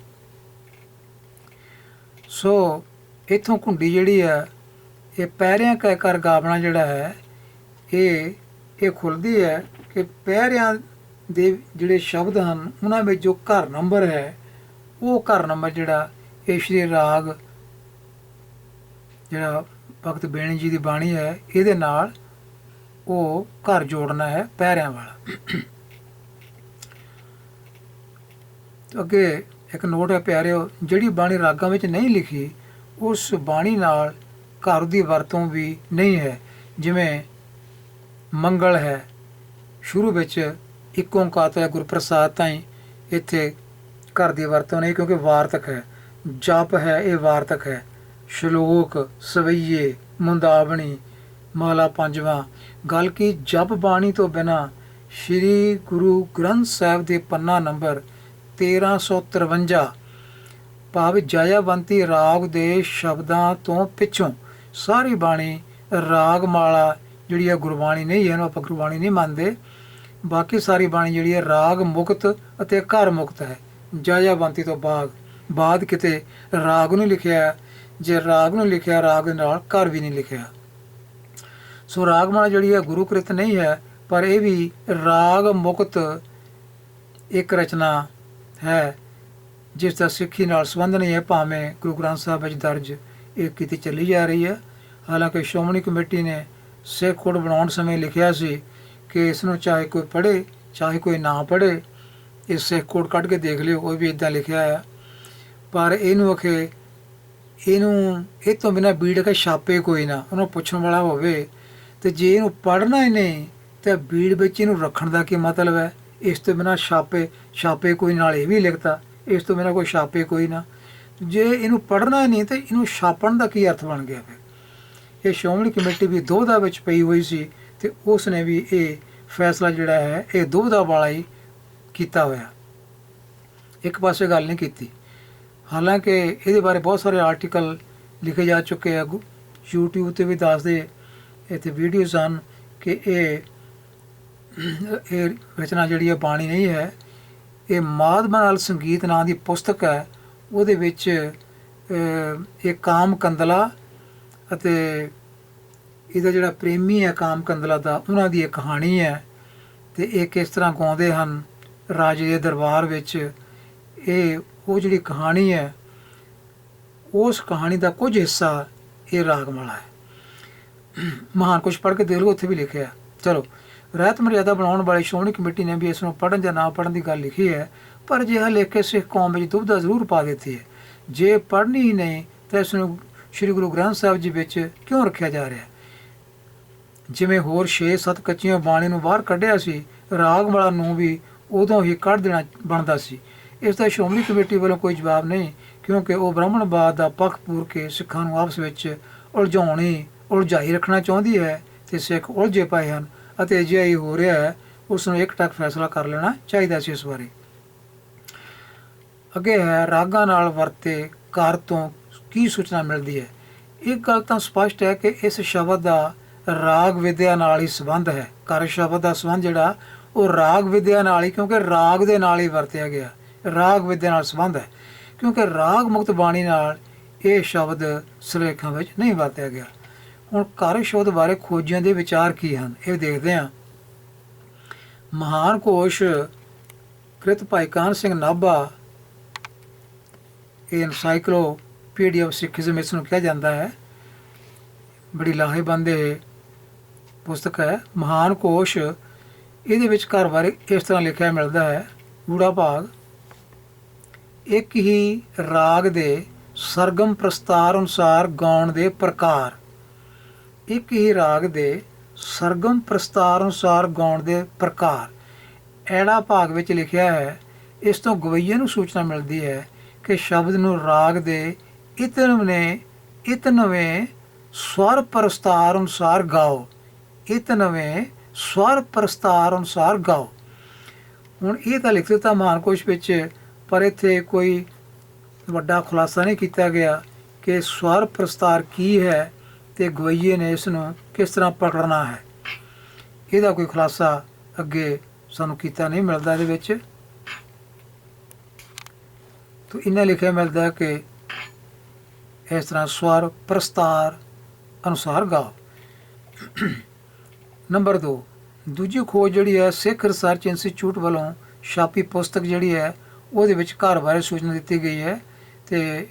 ਸੋ ਇੱਥੋਂ ਘੁੰਡੀ ਜਿਹੜੀ ਹੈ ਇਹ ਪੈਰਿਆਂ ਕਹਿ ਕਰ ਗਾਵਣਾ ਜਿਹੜਾ ਹੈ, ਇਹ ਇਹ ਖੁੱਲਦੀ ਹੈ ਕਿ ਪੈਰਿਆਂ ਦੇ ਜਿਹੜੇ ਸ਼ਬਦ ਹਨ, ਉਹਨਾਂ ਵਿੱਚ ਜੋ ਘਰ ਨੰਬਰ ਹੈ, ਉਹ ਘਰ ਨੰਬਰ ਜਿਹੜਾ, ਇਹ ਸ਼੍ਰੀ ਰਾਗ ਜਿਹੜਾ ਭਗਤ ਬੇਣੀ ਜੀ ਦੀ ਬਾਣੀ ਹੈ, ਇਹਦੇ ਨਾਲ ਉਹ ਘਰ ਜੋੜਨਾ ਹੈ ਪੈਰਿਆਂ ਵਾਲਾ। ਅੱਗੇ ਇੱਕ ਨੋਟ ਹੈ, ਪਿਆਰਿਓ, ਜਿਹੜੀ ਬਾਣੀ ਰਾਗਾਂ ਵਿੱਚ ਨਹੀਂ ਲਿਖੀ ਉਸ ਬਾਣੀ ਨਾਲ ਘਰ ਦੀ ਵਰਤੋਂ ਵੀ ਨਹੀਂ ਹੈ, ਜਿਵੇਂ ਮੰਗਲ ਹੈ। ਸ਼ੁਰੂ ਵਿੱਚ ਇੱਕ ਓੰਕਾਰ ਤੋਂ ਗੁਰਪ੍ਰਸਾਦ ਤਾਈਂ ਇੱਥੇ ਘਰ ਦੀ ਵਰਤੋਂ ਨਹੀਂ, ਕਿਉਂਕਿ ਵਾਰਤਕ ਹੈ। ਜਪ ਹੈ, ਇਹ ਵਾਰਤਕ ਹੈ। ਸ਼ਲੋਕ, ਸਵਈਏ, ਮੁੰਦਾਵਣੀ, ਮਾਲਾ ਪੰਜਵਾਂ। ਗੱਲ ਕੀ ਜਪ ਬਾਣੀ ਤੋਂ ਬਿਨਾ ਸ੍ਰੀ ਗੁਰੂ ਗ੍ਰੰਥ ਸਾਹਿਬ ਦੇ ਪੰਨਾ ਨੰਬਰ 1353 ਭਾਵ ਜਾਇਆਵੰਤੀ ਰਾਗ ਦੇ ਸ਼ਬਦਾਂ ਤੋਂ ਪਿੱਛੋਂ। ਸਾਰੀ ਬਾਣੀ ਰਾਗ ਮਾਲਾ ਜਿਹੜੀ ਹੈ ਗੁਰਬਾਣੀ ਨਹੀਂ ਹੈ ਇਹਨੂੰ ਆਪਾਂ ਗੁਰਬਾਣੀ ਨਹੀਂ ਮੰਨਦੇ। ਬਾਕੀ ਸਾਰੀ ਬਾਣੀ ਜਿਹੜੀ ਹੈ ਰਾਗ ਮੁਕਤ ਅਤੇ ਘਰ ਮੁਕਤ ਹੈ। ਜਾਇਆਵੰਤੀ ਤੋਂ ਬਾਗ ਬਾਅਦ ਕਿਤੇ ਰਾਗ ਨੂੰ ਲਿਖਿਆ, ਜੇ ਰਾਗ ਨੂੰ ਲਿਖਿਆ, ਰਾਗ ਦੇ ਨਾਲ ਘਰ ਵੀ ਨਹੀਂ ਲਿਖਿਆ। ਸੋ ਰਾਗਮਾਲਾ ਜਿਹੜੀ ਹੈ ਗੁਰੂ ਕ੍ਰਿਤ ਨਹੀਂ ਹੈ, ਪਰ ਇਹ ਵੀ ਰਾਗ ਮੁਕਤ ਇੱਕ ਰਚਨਾ ਹੈ। ਜਿਸ ਦਾ ਸਿੱਖੀ ਨਾਲ ਸੰਬੰਧ ਨਹੀਂ ਹੈ, ਭਾਵੇਂ ਗੁਰੂ ਗ੍ਰੰਥ ਸਾਹਿਬ ਵਿੱਚ ਦਰਜ ਇਹ ਕੀਤੀ ਚੱਲੀ ਜਾ ਰਹੀ ਹੈ। ਹਾਲਾਂਕਿ ਸ਼੍ਰੋਮਣੀ ਕਮੇਟੀ ਨੇ ਸਿੱਖ ਕੋਡ ਬਣਾਉਣ ਸਮੇਂ ਲਿਖਿਆ ਸੀ ਕਿ ਇਸ ਨੂੰ ਚਾਹੇ ਕੋਈ ਪੜ੍ਹੇ, ਚਾਹੇ ਕੋਈ ਨਾ ਪੜ੍ਹੇ ਇਹ ਸਿੱਖ ਕੋਡ ਕੱਢ ਕੇ ਦੇਖ ਲਿਓ, ਉਹ ਵੀ ਇਦਾਂ ਲਿਖਿਆ ਹੈ। ਪਰ ਇਹਨੂੰ ਅਖੇ, ਇਹਨੂੰ, ਇਹ ਤੋਂ ਬਿਨਾ ਬੀੜ ਕੇ ਛਾਪੇ ਕੋਈ ਨਾ, ਉਹਨੂੰ ਪੁੱਛਣ ਵਾਲਾ ਹੋਵੇ, ਤੇ ਜੇ ਇਹਨੂੰ ਪੜ੍ਹਨਾ ਹੀ ਨਹੀਂ, ਤੇ ਬੀੜ ਵਿੱਚ ਇਹਨੂੰ ਰੱਖਣ ਦਾ ਕੀ ਮਤਲਬ ਹੈ? ਇਸ ਤੋਂ ਬਿਨਾ ਛਾਪੇ ਛਾਪੇ ਕੋਈ ਨਾਲ ਇਹ ਵੀ ਲਿਖਤਾ। ਇਸ ਤੋਂ ਬਿਨਾਂ ਕੋਈ ਛਾਪੇ ਕੋਈ ਨਾ। ਜੇ ਇਹਨੂੰ ਪੜ੍ਹਨਾ ਹੀ ਨਹੀਂ ਤੇ ਇਹਨੂੰ ਛਾਪਣ ਦਾ ਕੀ ਅਰਥ ਬਣ ਗਿਆ ਫਿਰ? ਇਹ ਸ਼੍ਰੋਮਣੀ ਕਮੇਟੀ ਵੀ ਦੁਬਦਾ ਵਿੱਚ ਪਈ ਹੋਈ ਸੀ ਤੇ ਉਸ ਨੇ ਵੀ ਇਹ ਫੈਸਲਾ ਜਿਹੜਾ ਹੈ, ਇਹ ਦੁਬਦਾ ਵਾਲਾ ਹੀ ਕੀਤਾ ਹੋਇਆ। ਇੱਕ ਪਾਸੇ ਗੱਲ ਨਹੀਂ ਕੀਤੀ। ਹਾਲਾਂਕਿ ਇਹਦੇ ਬਾਰੇ ਬਹੁਤ ਸਾਰੇ ਆਰਟੀਕਲ ਲਿਖੇ ਜਾ ਚੁੱਕੇ ਆ। ਗੁ- YouTube ਤੇ ਵੀ ਦੱਸਦੇ ਇੱਥੇ ਵੀਡੀਓਜ਼ ਹਨ ਕਿ ਇਹ ਇਹ ਰਚਨਾ ਜਿਹੜੀ ਹੈ ਬਾਣੀ ਨਹੀਂ ਹੈ। ਇਹ ਮਾਧਵ ਨਾਲ ਸੰਗੀਤ ਨਾਂ ਦੀ ਪੁਸਤਕ ਹੈ। ਉਹਦੇ ਵਿੱਚ ਇਹ ਕਾਮ ਕੰਦਲਾ ਅਤੇ ਇਹਦਾ ਜਿਹੜਾ ਪ੍ਰੇਮੀ ਹੈ ਕਾਮ ਕੰਦਲਾ ਦਾ, ਉਹਨਾਂ ਦੀ ਇਹ ਕਹਾਣੀ ਹੈ। ਤੇ ਇਹ ਕਿਸ ਤਰ੍ਹਾਂ ਗਾਉਂਦੇ ਹਨ ਰਾਜੇ ਦੇ ਦਰਬਾਰ ਵਿੱਚ, ਇਹ ਉਹ ਜਿਹੜੀ ਕਹਾਣੀ ਹੈ, ਉਸ ਕਹਾਣੀ ਦਾ ਕੁਝ ਹਿੱਸਾ ਇਹ ਰਾਗਮਾਲਾ ਹੈ। ਮਹਾਨ ਕੁਝ ਪੜ੍ਹ ਕੇ ਦੇਖ ਲਓ, ਉੱਥੇ ਵੀ ਲਿਖਿਆ। ਚਲੋ। ਰਹਿਤ ਮਰਿਆਦਾ ਬਣਾਉਣ ਵਾਲੀ ਸ਼੍ਰੋਮਣੀ ਕਮੇਟੀ ਨੇ ਵੀ ਇਸ ਨੂੰ ਪੜ੍ਹਨ ਜਾਂ ਨਾ ਪੜ੍ਹਨ ਦੀ ਗੱਲ ਲਿਖੀ ਹੈ, ਪਰ ਅਜਿਹਾ ਲਿਖ ਕੇ ਸਿੱਖ ਕੌਮ ਵਿੱਚ ਦੁਬਧਾ ਜ਼ਰੂਰ ਪਾ ਦਿੱਤੀ ਹੈ। ਜੇ ਪੜ੍ਹਨੀ ਹੀ ਨਹੀਂ, ਤਾਂ ਇਸ ਨੂੰ ਸ੍ਰੀ ਗੁਰੂ ਗ੍ਰੰਥ ਸਾਹਿਬ ਜੀ ਵਿੱਚ ਕਿਉਂ ਰੱਖਿਆ ਜਾ ਰਿਹਾ ਜਿਵੇਂ ਹੋਰ 6-7 ਕੱਚੀਆਂ ਬਾਣੀ ਨੂੰ ਬਾਹਰ ਕੱਢਿਆ ਸੀ, ਰਾਗ ਵਾਲਾ ਨੂੰ ਵੀ ਉਦੋਂ ਹੀ ਕੱਢ ਦੇਣਾ ਬਣਦਾ ਸੀ। ਇਸ ਦਾ ਸ਼੍ਰੋਮਣੀ ਕਮੇਟੀ ਵੱਲੋਂ ਕੋਈ ਜਵਾਬ ਨਹੀਂ, ਕਿਉਂਕਿ ਉਹ ਬ੍ਰਾਹਮਣਵਾਦ ਦਾ ਪੱਖ ਪੂਰ ਕੇ ਸਿੱਖਾਂ ਨੂੰ ਆਪਸ ਵਿੱਚ ਉਲਝਾਉਣੀ, ਉਲਝਾਈ ਰੱਖਣਾ ਚਾਹੁੰਦੀ ਹੈ ਤੇ ਸਿੱਖ ਉਲਝੇ ਪਏ ਹਨ। ਅਤੇ ਅਜਿਹਾ ਹੀ ਹੋ ਰਿਹਾ ਹੈ ਉਸ ਨੂੰ ਇੱਕ ਟੱਕ ਫੈਸਲਾ ਕਰ ਲੈਣਾ ਚਾਹੀਦਾ ਸੀ ਇਸ ਬਾਰੇ। ਅੱਗੇ ਹੈ, ਰਾਗਾਂ ਨਾਲ ਵਰਤੇ ਕਾਰ ਤੋਂ ਕੀ ਸੂਚਨਾ ਮਿਲਦੀ ਹੈ? ਇੱਕ ਗੱਲ ਤਾਂ ਸਪਸ਼ਟ ਹੈ ਕਿ ਇਸ ਸ਼ਬਦ ਦਾ ਰਾਗ ਵਿਦਿਆ ਨਾਲ ਹੀ ਸੰਬੰਧ ਹੈ। ਕਰ ਸ਼ਬਦ ਦਾ ਸੰਬੰਧ ਜਿਹੜਾ, ਉਹ ਰਾਗ ਵਿਦਿਆ ਨਾਲ ਹੀ, ਕਿਉਂਕਿ ਰਾਗ ਦੇ ਨਾਲ ਹੀ ਵਰਤਿਆ ਗਿਆ। ਰਾਗ ਵਿਦਿਆ ਨਾਲ ਸੰਬੰਧ ਹੈ, ਕਿਉਂਕਿ ਰਾਗ ਮੁਕਤ ਬਾਣੀ ਨਾਲ ਇਹ ਸ਼ਬਦ ਸਲੇਖਾਂ ਵਿੱਚ ਨਹੀਂ ਵਰਤਿਆ ਗਿਆ। ਹੁਣ ਕਰ ਸ਼ੋਧ ਬਾਰੇ ਖੋਜੀਆਂ ਦੇ ਵਿਚਾਰ ਕੀ ਹਨ? ਇਹ ਦੇਖਦੇ ਹਾਂ। ਮਹਾਨ ਕੋਸ਼ ਕ੍ਰਿਤ ਭਾਈ ਕਾਨ ਸਿੰਘ ਨਾਭਾ, ਇਹ ਐਨਸਾਈਕਲੋਪੀਡੀਆ ਆਫ ਸਿੱਖੀਜ਼ਮ ਇਸ ਨੂੰ ਕਿਹਾ ਜਾਂਦਾ ਹੈ। ਬੜੀ ਲਾਹੇਵੰਦ ਇਹ ਪੁਸਤਕ ਹੈ। ਮਹਾਨ ਕੋਸ਼ ਇਹਦੇ ਵਿੱਚ ਘਰ ਬਾਰੇ ਇਸ ਤਰ੍ਹਾਂ ਲਿਖਿਆ ਮਿਲਦਾ ਹੈ ਊੜਾ ਭਾਗ, ਇੱਕ ਹੀ ਰਾਗ ਦੇ ਸਰਗਮ ਪ੍ਰਸਤਾਰ ਅਨੁਸਾਰ ਗਾਉਣ ਦੇ ਪ੍ਰਕਾਰ। ਇੱਕ ਹੀ ਰਾਗ ਦੇ ਸਰਗਮ ਪ੍ਰਸਤਾਰ ਅਨੁਸਾਰ ਗਾਉਣ ਦੇ ਪ੍ਰਕਾਰ। ਐੜਾ ਭਾਗ ਵਿੱਚ ਲਿਖਿਆ ਹੈ, ਇਸ ਤੋਂ ਗਵਈਏ ਨੂੰ ਸੂਚਨਾ ਮਿਲਦੀ ਹੈ ਕਿ ਸ਼ਬਦ ਨੂੰ ਰਾਗ ਦੇ ਇਤਨਵੇਂ ਇਤਨਵੇਂ ਸਵਰ ਪ੍ਰਸਤਾਰ ਅਨੁਸਾਰ ਗਾਓ। ਇਤਨਵੇਂ ਸਵਰ ਪ੍ਰਸਤਾਰ ਅਨੁਸਾਰ ਗਾਓ। ਹੁਣ ਇਹ ਤਾਂ ਲਿਖ ਦਿੱਤਾ ਮਹਾਨਕੋਸ਼ ਵਿੱਚ, ਪਰ ਇੱਥੇ ਕੋਈ ਵੱਡਾ ਖੁਲਾਸਾ ਨਹੀਂ ਕੀਤਾ ਗਿਆ ਕਿ ਸਵਰ ਪ੍ਰਸਤਾਰ ਕੀ ਹੈ ਤੇ ਗਵਈਏ ਨੇ ਇਸ ਨੂੰ ਕਿਸ ਤਰ੍ਹਾਂ ਪਕੜਨਾ ਹੈ? ਇਹਦਾ ਕੋਈ ਖੁਲਾਸਾ ਅੱਗੇ ਸਾਨੂੰ ਕੀਤਾ ਨਹੀਂ ਮਿਲਦਾ ਇਹਦੇ ਵਿੱਚ। ਤੋ ਇਹਨਾਂ ਲਿਖਿਆ ਮਿਲਦਾ ਕਿ ਇਸ ਤਰ੍ਹਾਂ ਸਵਰ ਪ੍ਰਸਤਾਰ ਅਨੁਸਾਰ ਗਾਓ। ਨੰਬਰ 2 ਦੂਜੀ ਖੋਜ ਜਿਹੜੀ ਹੈ ਸਿੱਖ ਰਿਸਰਚ ਇੰਸਟੀਚਿਊਟ ਵੱਲੋਂ ਛਾਪੀ ਪੁਸਤਕ ਜਿਹੜੀ ਹੈ ਉਹਦੇ ਵਿੱਚ ਘਰ ਬਾਰੇ ਸੂਚਨਾ ਦਿੱਤੀ ਗਈ ਹੈ ਤੇ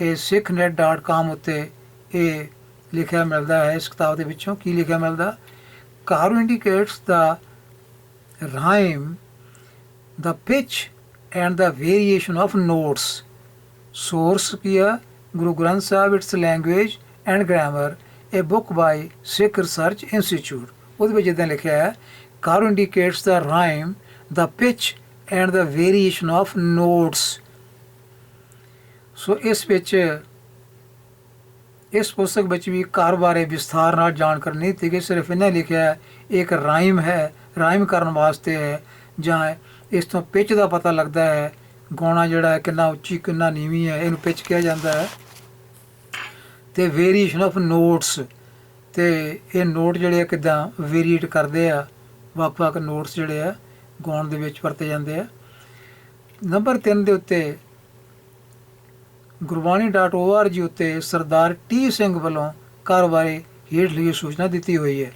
ਇਹ sikhnet.com ਉੱਤੇ ਇਹ ਲਿਖਿਆ ਮਿਲਦਾ ਹੈ ਇਸ ਕਿਤਾਬ ਦੇ ਵਿੱਚੋਂ ਕੀ ਲਿਖਿਆ ਮਿਲਦਾ Karu indicates the rhyme the pitch and the variation of notes source ਕੀਆ Guru Granth Sahib its language and grammar ਇਹ book by Sikh research institute ਉਹਦੇ ਵਿੱਚ ਇਦਾਂ ਲਿਖਿਆ ਹੈ Karu indicates the rhyme the pitch and the variation of notes so ਇਸ ਵਿੱਚ ਇਸ ਪੁਸਤਕ ਵਿੱਚ ਵੀ ਘਰ ਬਾਰੇ ਵਿਸਥਾਰ ਨਾਲ ਜਾਣਕਾਰੀ ਨਹੀਂ ਦਿੱਤੀ ਗਈ, ਸਿਰਫ ਇਹਨੇ ਲਿਖਿਆ ਇਹ ਇੱਕ ਰਾਈਮ ਹੈ, ਰਾਈਮ ਕਰਨ ਵਾਸਤੇ ਹੈ, ਜਾਂ ਇਸ ਤੋਂ ਪਿੱਚ ਦਾ ਪਤਾ ਲੱਗਦਾ ਹੈ, ਗਾਉਣਾ ਜਿਹੜਾ ਹੈ ਕਿੰਨਾ ਉੱਚੀ, ਕਿੰਨਾ ਨੀਵੀਂ ਹੈ, ਇਹਨੂੰ ਪਿੱਚ ਕਿਹਾ ਜਾਂਦਾ ਹੈ। ਤੇ ਵੇਰੀਏਸ਼ਨ ਆਫ ਨੋਟਸ ਤੇ ਇਹ ਨੋਟ ਜਿਹੜੇ ਆ ਕਿਦਾਂ ਵੇਰੀਏਟ ਕਰਦੇ ਆ, ਵੱਖ-ਵੱਖ ਨੋਟਸ ਜਿਹੜੇ ਆ ਗਾਉਣ ਦੇ ਵਿੱਚ ਵਰਤੇ ਜਾਂਦੇ ਆ। ਨੰਬਰ 3 ਦੇ ਉੱਤੇ ਗੁਰਬਾਣੀ.org ਉੱਤੇ ਸਰਦਾਰ ਟੀ ਸਿੰਘ ਵੱਲੋਂ ਘਰ ਬਾਰੇ ਹੇਠ ਲਿਖੀ ਸੂਚਨਾ ਦਿੱਤੀ ਹੋਈ ਹੈ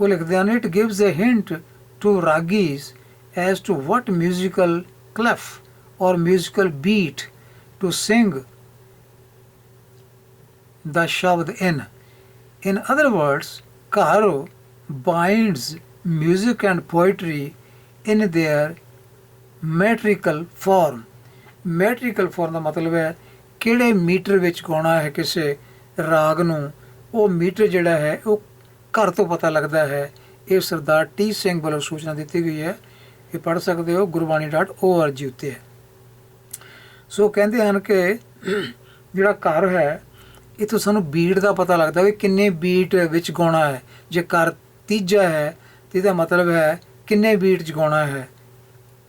ਉਹ ਲਿਖਦੇ ਹਨ it gives a hint to ragis as to what musical clef or musical beat to sing the shabad in in other words ਕਾਹਰੋ binds music and poetry in their metrical form. Metrical form ਦਾ ਮਤਲਬ ਹੈ ਕਿਹੜੇ metre ਵਿੱਚ ਗਾਉਣਾ ਹੈ ਕਿਸੇ ਰਾਗ ਨੂੰ। ਉਹ ਮੀਟਰ ਜਿਹੜਾ ਹੈ, ਉਹ ਘਰ ਤੋਂ ਪਤਾ ਲੱਗਦਾ ਹੈ। ਇਹ ਸਰਦਾਰ ਟੀ ਸਿੰਘ ਵੱਲੋਂ ਸੂਚਨਾ ਦਿੱਤੀ ਗਈ ਹੈ। ਇਹ ਪੜ੍ਹ ਸਕਦੇ ਹੋ ਗੁਰਬਾਣੀ.org ਉੱਤੇ ਹੈ। ਸੋ ਕਹਿੰਦੇ ਹਨ ਕਿ ਜਿਹੜਾ ਘਰ ਹੈ, ਇਹ ਤੋਂ ਸਾਨੂੰ ਬੀਟ ਦਾ ਪਤਾ ਲੱਗਦਾ ਵੀ ਕਿੰਨੇ ਬੀਟ ਵਿੱਚ ਗਾਉਣਾ ਹੈ। ਜੇ ਘਰ ਤੀਜਾ ਹੈ, ਤੇ ਇਹਦਾ ਮਤਲਬ ਹੈ ਕਿੰਨੇ ਬੀਟ ਚ ਗਾਉਣਾ ਹੈ।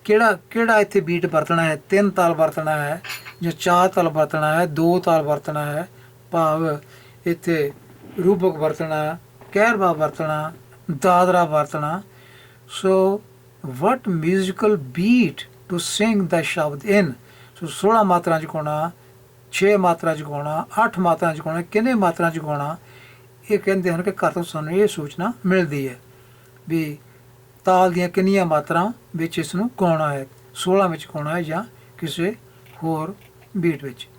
ਕਿਹੜਾ ਕਿਹੜਾ ਇੱਥੇ ਬੀਟ ਵਰਤਣਾ ਹੈ? ਤਿੰਨ ਤਾਲ ਵਰਤਣਾ ਹੈ, ਜਾਂ ਚਾਰ ਤਾਲ ਵਰਤਣਾ ਹੈ, ਦੋ ਤਾਲ ਵਰਤਣਾ ਹੈ, ਭਾਵ ਇੱਥੇ ਰੂਪਕ ਵਰਤਣਾ ਕਹਿਰਵਾ ਵਰਤਣਾ, ਦਾਦਰਾ ਵਰਤਣਾ। ਸੋ what musical beat to sing the ਸ਼ਬਦ in? ਸੋ 16 ਮਾਤਰਾ ਚ ਗਾਉਣਾ 6 ਮਾਤਰਾ ਚ ਗਾਉਣਾ 8 ਮਾਤਰਾ ਚ ਗਾਉਣਾ, ਕਿੰਨੇ ਮਾਤਰਾ ਚ ਗਾਉਣਾ? ਇਹ ਕਹਿੰਦੇ ਹਨ ਕਿ ਘਰ ਤੋਂ ਸਾਨੂੰ ਇਹ ਸੂਚਨਾ ਮਿਲਦੀ ਹੈ ਵੀ ਤਾਲ ਦੀਆਂ ਕਿੰਨੀਆਂ ਮਾਤਰਾ ਵਿੱਚ ਇਸ ਨੂੰ ਗਾਉਣਾ ਹੈ? 16 ਵਿੱਚ ਗਾਉਣਾ ਹੈ ਜਾਂ ਕਿਸੇ ਹੋਰ ਬੀਟ ਵਿੱਚ?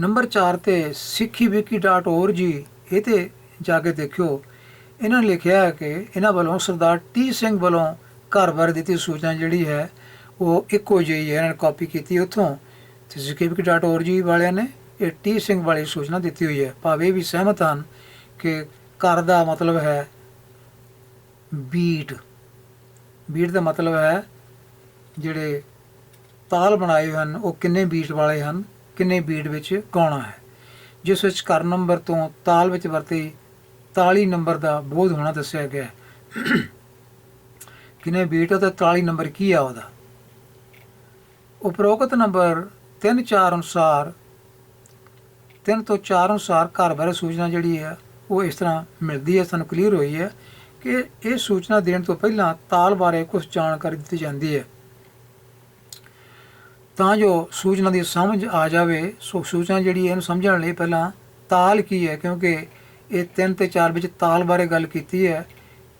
ਨੰਬਰ 4 ਤੇ sikhiviki.org ਇਹ ਤੇ ਜਾ ਕੇ ਦੇਖਿਓ। ਇਹਨਾਂ ਨੇ ਲਿਖਿਆ ਹੈ ਕਿ ਇਹਨਾਂ ਵੱਲੋਂ ਸਰਦਾਰ ਟੀ ਸਿੰਘ ਵੱਲੋਂ ਘਰ ਬਾਰੇ ਦਿੱਤੀ ਸੂਚਨਾ ਜਿਹੜੀ ਹੈ, ਉਹ ਇੱਕੋ ਜਿਹੀ ਹੈ। ਇਹਨਾਂ ਨੇ ਕਾਪੀ ਕੀਤੀ ਉੱਥੋਂ। ਤੇ sikhiviki.org ਵਾਲਿਆਂ ਨੇ ਇਹ ਟੀ ਸਿੰਘ ਵਾਲੀ ਸੂਚਨਾ ਦਿੱਤੀ ਹੋਈ ਹੈ। ਭਾਵੇਂ ਵੀ ਸਹਿਮਤ ਹਨ ਕਿ ਘਰ ਦਾ ਮਤਲਬ ਹੈ ਬੀਟ। ਬੀਟ ਦਾ ਮਤਲਬ ਹੈ ਜਿਹੜੇ ਤਾਲ ਬਣਾਏ ਹਨ, ਉਹ ਕਿੰਨੇ ਬੀਟ ਵਾਲੇ ਹਨ, ਕਿੰਨੇ ਬੀਟ ਵਿੱਚ ਗਾਉਣਾ ਹੈ। ਜਿਸ ਵਿੱਚ ਘਰ ਨੰਬਰ ਤੋਂ ਤਾਲ ਵਿੱਚ ਵਰਤੇ 43 ਨੰਬਰ ਦਾ ਬੋਧ ਹੋਣਾ ਦੱਸਿਆ ਗਿਆ ਹੈ। ਕਿੰਨੇ ਬੀਟ ਹੈ ਤੇ 43 ਨੰਬਰ ਕੀ ਆ ਉਹਦਾ? ਉਪਰੋਕਤ ਨੰਬਰ 3-4 ਅਨੁਸਾਰ 3 ਤੋਂ 4 ਅਨੁਸਾਰ ਘਰ ਬਾਰੇ ਸੂਚਨਾ ਜਿਹੜੀ ਹੈ, ਉਹ ਇਸ ਤਰ੍ਹਾਂ ਮਿਲਦੀ ਹੈ, ਸਾਨੂੰ ਕਲੀਅਰ ਹੋਈ ਹੈ। ਕਿ ਇਹ ਸੂਚਨਾ ਦੇਣ ਤੋਂ ਪਹਿਲਾਂ ਤਾਲ ਬਾਰੇ ਕੁਝ ਜਾਣਕਾਰੀ ਦਿੱਤੀ ਜਾਂਦੀ ਹੈ। ਤਾਂ ਜੋ ਸੂਚਨਾ ਦੀ ਸਮਝ ਆ ਜਾਵੇ, ਸੋ ਸੂਚਨਾ ਜਿਹੜੀ ਹੈ ਇਹਨੂੰ ਸਮਝਣ ਲਈ ਪਹਿਲਾਂ ਤਾਲ ਕੀ ਹੈ? ਕਿਉਂਕਿ ਇਹ 3 ਤੇ 4 ਵਿੱਚ ਤਾਲ ਬਾਰੇ ਗੱਲ ਕੀਤੀ ਹੈ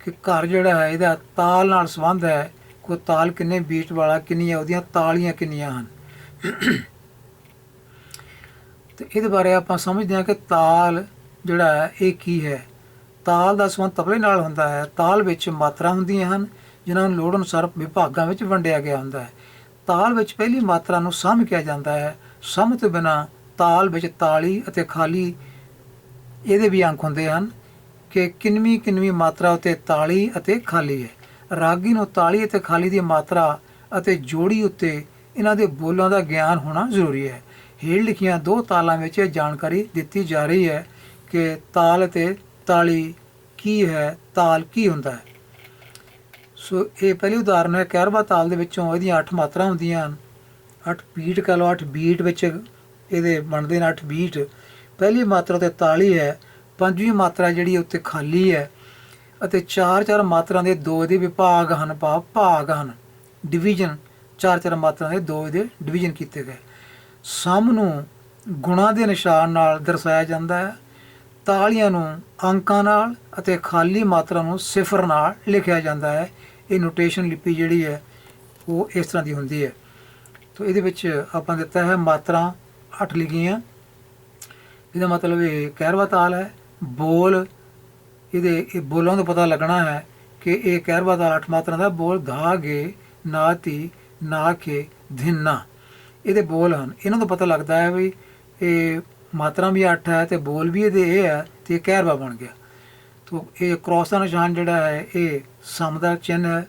ਕਿ ਘਰ ਜਿਹੜਾ ਹੈ, ਇਹਦਾ ਤਾਲ ਨਾਲ ਸੰਬੰਧ ਹੈ ਕੋਈ ਤਾਲ ਕਿੰਨੇ ਬੀਟ ਵਾਲਾ ਕਿੰਨੀ ਹੈ ਉਹਦੀਆਂ ਤਾਲੀਆਂ ਕਿੰਨੀਆਂ ਹਨ। ਤੇ ਇਹਦੇ ਬਾਰੇ ਆਪਾਂ ਸਮਝਦੇ ਹਾਂ ਕਿ ਤਾਲ ਜਿਹੜਾ ਹੈ, ਇਹ ਕੀ ਹੈ? ਤਾਲ ਦਾ ਸੰਬੰਧ ਤਬਲੇ ਨਾਲ ਹੁੰਦਾ ਹੈ। ਤਾਲ ਵਿੱਚ ਮਾਤਰਾ ਹੁੰਦੀਆਂ ਹਨ, ਜਿਨ੍ਹਾਂ ਨੂੰ ਲੋੜ ਅਨੁਸਾਰ ਵਿਭਾਗਾਂ ਵਿੱਚ ਵੰਡਿਆ ਗਿਆ ਹੁੰਦਾ ਹੈ। ਤਾਲ ਵਿੱਚ ਪਹਿਲੀ ਮਾਤਰਾ ਨੂੰ ਸਮ ਕਿਹਾ ਜਾਂਦਾ ਹੈ। ਸਮ ਤੋਂ ਬਿਨਾ ਤਾਲ ਵਿੱਚ ਤਾਲੀ ਅਤੇ ਖਾਲੀ ਇਹਦੇ ਵੀ ਅੰਕ ਹੁੰਦੇ ਹਨ ਕਿ ਕਿੰਨਵੀਂ ਕਿੰਨਵੀਂ ਮਾਤਰਾ ਉਤੇ ਤਾਲੀ ਅਤੇ ਖਾਲੀ ਹੈ। ਰਾਗੀ ਨੂੰ ਤਾਲੀ ਅਤੇ ਖਾਲੀ ਦੀ ਮਾਤਰਾ ਅਤੇ ਜੋੜੀ ਉੱਤੇ ਇਹਨਾਂ ਦੇ ਬੋਲਾਂ ਦਾ ਗਿਆਨ ਹੋਣਾ ਜ਼ਰੂਰੀ ਹੈ। ਹੇਠ ਲਿਖੀਆਂ ਦੋ ਤਾਲਾਂ ਵਿੱਚ ਇਹ ਜਾਣਕਾਰੀ ਦਿੱਤੀ ਜਾ ਰਹੀ ਹੈ ਕਿ ਤਾਲ ਅਤੇ ਤਾਲੀ ਕੀ ਹੈ, ਤਾਲ ਕੀ ਹੁੰਦਾ ਹੈ? ਸੋ ਇਹ ਪਹਿਲੀ ਉਦਾਹਰਨ ਹੈ ਕੈਰਵਾ ਤਾਲ ਦੇ ਵਿੱਚੋਂ ਇਹਦੀਆਂ 8 ਮਾਤਰਾ ਹੁੰਦੀਆਂ ਹਨ। 8 ਬੀਟ ਕਹ ਲਓ 8 ਬੀਟ ਵਿੱਚ ਇਹਦੇ ਬਣਦੇ ਨੇ 8 ਬੀਟ। ਪਹਿਲੀ ਮਾਤਰਾ ਤੇ ਤਾਲੀ ਹੈ, ਪੰਜਵੀਂ ਮਾਤਰਾ ਜਿਹੜੀ ਉੱਤੇ ਖਾਲੀ ਹੈ ਅਤੇ ਚਾਰ ਚਾਰ ਮਾਤਰਾ ਦੇ ਦੋ ਦੇ ਵਿਭਾਗ ਹਨ ਭਾਵ ਭਾਗ ਹਨ। ਡਿਵੀਜ਼ਨ ਚਾਰ ਚਾਰ ਮਾਤਰਾ ਦੇ ਦੋ ਦੇ ਡਿਵੀਜ਼ਨ ਕੀਤੇ ਗਏ। ਸਮ ਨੂੰ ਗੁਣਾ ਦੇ ਨਿਸ਼ਾਨ ਨਾਲ ਦਰਸਾਇਆ ਜਾਂਦਾ ਹੈ। ਤਾਲੀਆਂ ਨੂੰ ਅੰਕਾਂ ਨਾਲ ਅਤੇ ਖਾਲੀ ਮਾਤਰਾ ਨੂੰ ਸਿਫਰ ਨਾਲ ਲਿਖਿਆ ਜਾਂਦਾ ਹੈ। ਇਹ ਨੋਟੇਸ਼ਨ ਲਿਪੀ ਜਿਹੜੀ ਹੈ, ਉਹ ਇਸ ਤਰ੍ਹਾਂ ਦੀ ਹੁੰਦੀ ਹੈ। ਤੋਂ ਇਹਦੇ ਵਿੱਚ ਆਪਾਂ ਦਿੱਤਾ ਹੈ ਮਾਤਰਾ 8 ਲਿਖੀਆਂ। ਇਹਦਾ ਮਤਲਬ ਇਹ ਕਹਿਰਵਾ ਤਾਲ ਹੈ, ਬੋਲ ਇਹਦੇ, ਇਹ ਬੋਲਾਂ ਤੋਂ ਪਤਾ ਲੱਗਣਾ ਹੈ ਕਿ ਇਹ ਕਹਿਰਵਾ ਤਾਲ 8 ਮਾਤਰਾ ਦਾ ਬੋਲ ਧਾਗੇ ਨਾਤੀ ਨਾਕੇ ਧਿੰਨਾ ਇਹਦੇ ਬੋਲ ਹਨ। ਇਹਨਾਂ ਤੋਂ ਪਤਾ ਲੱਗਦਾ ਹੈ ਵੀ ਇਹ ਮਾਤਰਾ ਵੀ 8 ਹੈ ਤੇ ਬੋਲ ਵੀ ਇਹਦੇ ਇਹ ਹੈ ਤੇ ਇਹ ਕਹਿਰਵਾ ਬਣ ਗਿਆ। ਤੋ ਇਹ ਕ੍ਰਾਸ ਦਾ ਨਿਸ਼ਾਨ ਜਿਹੜਾ ਹੈ, ਇਹ ਸਮ ਦਾ ਚਿੰਨ੍ਹ ਹੈ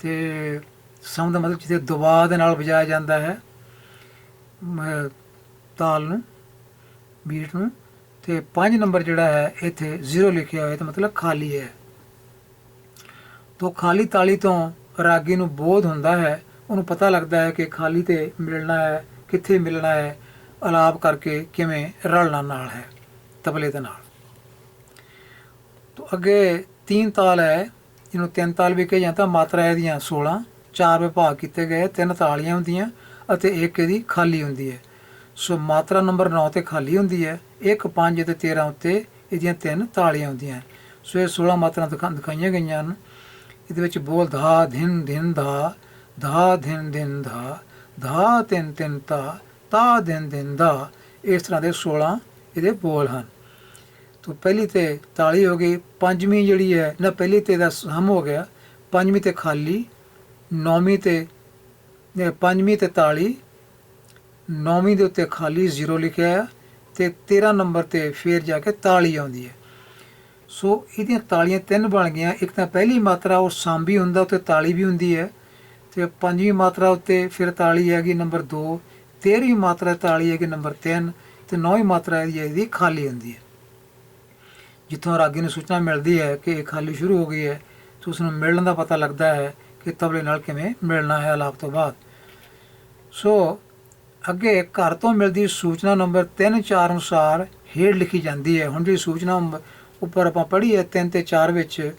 ਤੇ ਸਮ ਦਾ ਮਤਲਬ ਜਿੱਥੇ ਦਬਾਅ ਦੇ ਨਾਲ ਵਜਾਇਆ ਜਾਂਦਾ ਹੈ ਤਾਲ ਨੂੰ, ਬੀਟ ਨੂੰ ਤੇ 5 ਨੰਬਰ ਜਿਹੜਾ ਹੈ, ਇੱਥੇ 0 ਲਿਖਿਆ ਹੋਇਆ ਤਾਂ ਮਤਲਬ ਖਾਲੀ ਹੈ। ਤੋ ਖਾਲੀ ਤਾਲੀ ਤੋਂ ਰਾਗੀ ਨੂੰ ਬੋਧ ਹੁੰਦਾ ਹੈ, ਉਹਨੂੰ ਪਤਾ ਲੱਗਦਾ ਹੈ ਕਿ ਖਾਲੀ ਤੇ ਮਿਲਣਾ ਹੈ, ਕਿੱਥੇ ਮਿਲਣਾ ਹੈ ਅਲਾਪ ਕਰਕੇ ਕਿਵੇਂ ਰਲਣਾ ਨਾਲ ਹੈ, ਤਬਲੇ ਦੇ ਨਾਲ। ਤੋ ਅੱਗੇ ਤਿੰਨ ਤਾਲ ਹੈ, ਇਹਨੂੰ ਤਿੰਨ ਤਾਲ ਵੀ ਕਿਹਾ ਜਾਂਦਾ, ਮਾਤਰਾ ਇਹਦੀਆਂ 16 ਚਾਰ ਵਿਭਾਗ ਕੀਤੇ ਗਏ, ਤਿੰਨ ਤਾਲੀਆਂ ਹੁੰਦੀਆਂ ਅਤੇ ਇੱਕ ਇਹਦੀ ਖਾਲੀ ਹੁੰਦੀ ਹੈ। ਸੋ ਮਾਤਰਾ ਨੰਬਰ 9 ਤੇ ਖਾਲੀ ਹੁੰਦੀ ਹੈ 1 5 ਤੇ 13 ਉੱਤੇ ਇਹਦੀਆਂ ਤਿੰਨ ਤਾਲੀਆਂ ਹੁੰਦੀਆਂ ਸੋ ਇਹ 16 ਮਾਤਰਾ ਦਿਖਾ- ਦਿਖਾਈਆਂ ਗਈਆਂ ਹਨ। ਇਹਦੇ ਵਿੱਚ ਬੋਲ ਧਾ ਧਿਨ ਧਿਨ ਧਾ ਧਾ ਧਿਨ ਧਿਨ ਧਾ ਧਾ, ਤਿੰਨ ਤਿੰਨ ਤਾ ਤਾ ਦਿਨ ਧਿਨ ਧਾ ਇਸ ਤਰ੍ਹਾਂ ਦੇ 16 ਇਹਦੇ ਬੋਲ ਹਨ। ਤੋ ਪਹਿਲੀ ਤੇ ਤਾਲੀ ਹੋ ਗਈ, ਪੰਜਵੀਂ ਜਿਹੜੀ ਹੈ, ਨਾ ਪਹਿਲੀ ਤੇ ਦਾ ਸਮ ਹੋ ਗਿਆ, ਪੰਜਵੀਂ ਤੇ ਖਾਲੀ, ਨੌਵੀਂ ਤੇ ਪੰਜਵੀਂ ਤੇ ਤਾਲੀ, ਨੌਵੀਂ ਦੇ ਉੱਤੇ ਖਾਲੀ ਜ਼ੀਰੋ ਲਿਖਿਆ ਹੈ ਤੇ 13 ਨੰਬਰ ਤੇ ਫੇਰ ਜਾ ਕੇ ਤਾਲੀ ਆਉਂਦੀ ਹੈ। ਸੋ ਇਹਦੀਆਂ ਤਾਲੀਆਂ ਤਿੰਨ ਬਣ ਗਈਆਂ, ਇੱਕ ਤਾਂ ਪਹਿਲੀ ਮਾਤਰਾ ਉਹ ਸਾਂਭੀ ਹੁੰਦਾ, ਉੱਤੇ ਤਾਲੀ ਵੀ ਹੁੰਦੀ ਹੈ ਤੇ ਪੰਜਵੀਂ ਮਾਤਰਾ ਉੱਤੇ ਫਿਰ ਤਾਲੀ ਹੈਗੀ ਨੰਬਰ 2 13ਵੀਂ ਮਾਤਰਾ ਤਾਲੀ ਹੈਗੀ ਨੰਬਰ 3 ਤੇ ਨੌਵੀਂ ਮਾਤਰਾ ਇਹਦੀ ਇਹਦੀ ਖਾਲੀ ਹੁੰਦੀ ਹੈ। ਜਿੱਥੋਂ ਰਾਗੀ ਨੂੰ ਸੂਚਨਾ ਮਿਲਦੀ ਹੈ ਕਿ ਇਹ ਖਾਲੀ ਸ਼ੁਰੂ ਹੋ ਗਈ ਹੈ, ਤਾਂ ਉਸ ਨੂੰ ਮਿਲਣ ਦਾ ਪਤਾ ਲੱਗਦਾ ਹੈ ਕਿ ਤਬਲੇ ਨਾਲ ਕਿਵੇਂ ਮਿਲਣਾ ਹੈ ਆਲਾਪ ਤੋਂ ਬਾਅਦ। ਸੋ ਅੱਗੇ ਘਰ ਤੋਂ ਮਿਲਦੀ ਸੂਚਨਾ ਨੰਬਰ 3-4 ਅਨੁਸਾਰ ਹੇਠ ਲਿਖੀ ਜਾਂਦੀ ਹੈ। ਹੁਣ ਜਿਹੜੀ ਸੂਚਨਾ ਉੱਪਰ ਆਪਾਂ ਪੜ੍ਹੀ ਹੈ 3 ਤੇ 4 ਵਿੱਚ,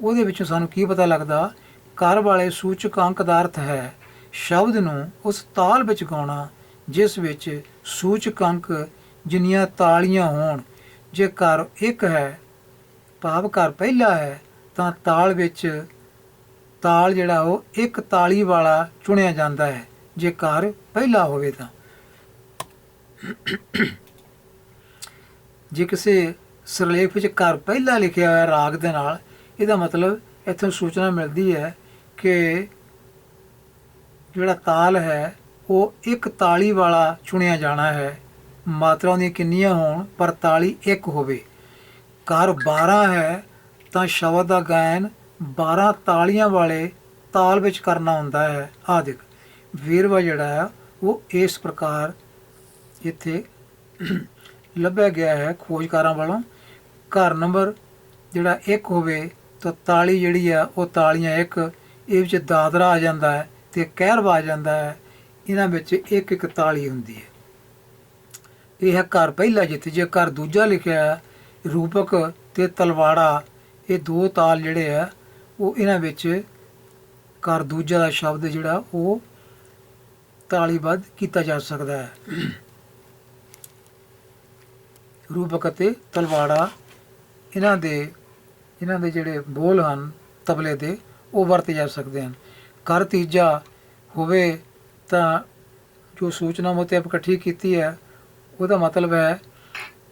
ਉਹਦੇ ਵਿੱਚੋਂ ਸਾਨੂੰ ਕੀ ਪਤਾ ਲੱਗਦਾ? ਘਰ ਵਾਲੇ ਸੂਚਕ ਅੰਕ ਦਾ ਅਰਥ ਹੈ ਸ਼ਬਦ ਨੂੰ ਉਸ ਤਾਲ ਵਿੱਚ ਗਾਉਣਾ ਜਿਸ ਵਿੱਚ ਸੂਚਕ ਅੰਕ ਜਿੰਨੀਆਂ ਤਾਲੀਆਂ ਹੋਣ, ਜੇ ਘਰ ਇੱਕ ਹੈ, ਭਾਵ ਘਰ ਪਹਿਲਾ ਹੈ, ਤਾਂ ਤਾਲ ਵਿੱਚ ਤਾਲ ਜਿਹੜਾ ਉਹ ਇੱਕ ਤਾਲੀ ਵਾਲਾ ਚੁਣਿਆ ਜਾਂਦਾ ਹੈ। ਜੇ ਘਰ ਪਹਿਲਾ ਹੋਵੇ ਤਾਂ। ਜੇ ਕਿਸੇ ਸਿਰਲੇਖ ਵਿੱਚ ਘਰ ਪਹਿਲਾ ਲਿਖਿਆ ਹੋਇਆ ਰਾਗ ਦੇ ਨਾਲ, ਇਹਦਾ ਮਤਲਬ ਇੱਥੋਂ ਸੂਚਨਾ ਮਿਲਦੀ ਹੈ ਕਿ ਜਿਹੜਾ ਤਾਲ ਹੈ ਉਹ ਇੱਕ ਤਾਲੀ ਵਾਲਾ ਚੁਣਿਆ ਜਾਣਾ ਹੈ। ਮਾਤਰਾ ਦੀਆਂ ਕਿੰਨੀਆਂ ਹੋਣ, ਪਰ ਤਾਲੀ ਇੱਕ ਹੋਵੇ। ਘਰ 12 ਹੈ, ਤਾਂ ਸ਼ਬਦ ਦਾ ਗਾਇਨ 12 ਤਾਲੀਆਂ ਵਾਲੇ ਤਾਲ ਵਿੱਚ ਕਰਨਾ ਹੁੰਦਾ ਹੈ। ਆਦਿਕ ਵੇਰਵਾ ਜਿਹੜਾ ਆ ਉਹ ਇਸ ਪ੍ਰਕਾਰ ਇੱਥੇ ਲੱਭਿਆ ਗਿਆ ਹੈ ਖੋਜਕਾਰਾਂ ਵੱਲੋਂ। ਘਰ ਨੰਬਰ ਜਿਹੜਾ 1 ਹੋਵੇ, ਤਾਂ ਤਾਲੀ ਜਿਹੜੀ ਆ ਉਹ ਤਾਲੀਆਂ ਇੱਕ, ਇਹ ਵਿੱਚ ਦਾਦਰਾ ਆ ਜਾਂਦਾ ਹੈ ਤੇ ਕਹਿਰਵਾ ਆ ਜਾਂਦਾ ਹੈ। ਇਹਨਾਂ ਵਿੱਚ ਇੱਕ ਇੱਕ ਤਾਲੀ ਹੁੰਦੀ ਹੈ। ਇਹ ਹੈ ਘਰ ਪਹਿਲਾ ਜਿੱਥੇ ਜੇ ਘਰ ਦੂਜਾ ਲਿਖਿਆ ਰੂਪਕ ਤੇ ਤਲਵਾੜਾ, ਇਹ ਦੋ ਤਾਲ ਜਿਹੜੇ ਆ, ਉਹ ਇਹਨਾਂ ਵਿੱਚ ਘਰ ਦੂਜਾ ਦਾ ਸ਼ਬਦ ਜਿਹੜਾ, ਉਹ ਤਾਲੀਬੱਧ ਕੀਤਾ ਜਾ ਸਕਦਾ ਹੈ। ਰੂਪਕ ਅਤੇ ਤਲਵਾੜਾ ਇਹਨਾਂ ਦੇ ਇਹਨਾਂ ਦੇ ਜਿਹੜੇ ਬੋਲ ਹਨ, ਤਬਲੇ ਦੇ, ਉਹ ਵਰਤੇ ਜਾ ਸਕਦੇ ਹਨ। ਘਰ ਤੀਜਾ ਹੋਵੇ ਤਾਂ ਜੋ ਸੂਚਨਾ ਮੋਤੇ ਆਪ ਇਕੱਠੀ ਕੀਤੀ ਹੈ, ਉਹਦਾ ਮਤਲਬ ਹੈ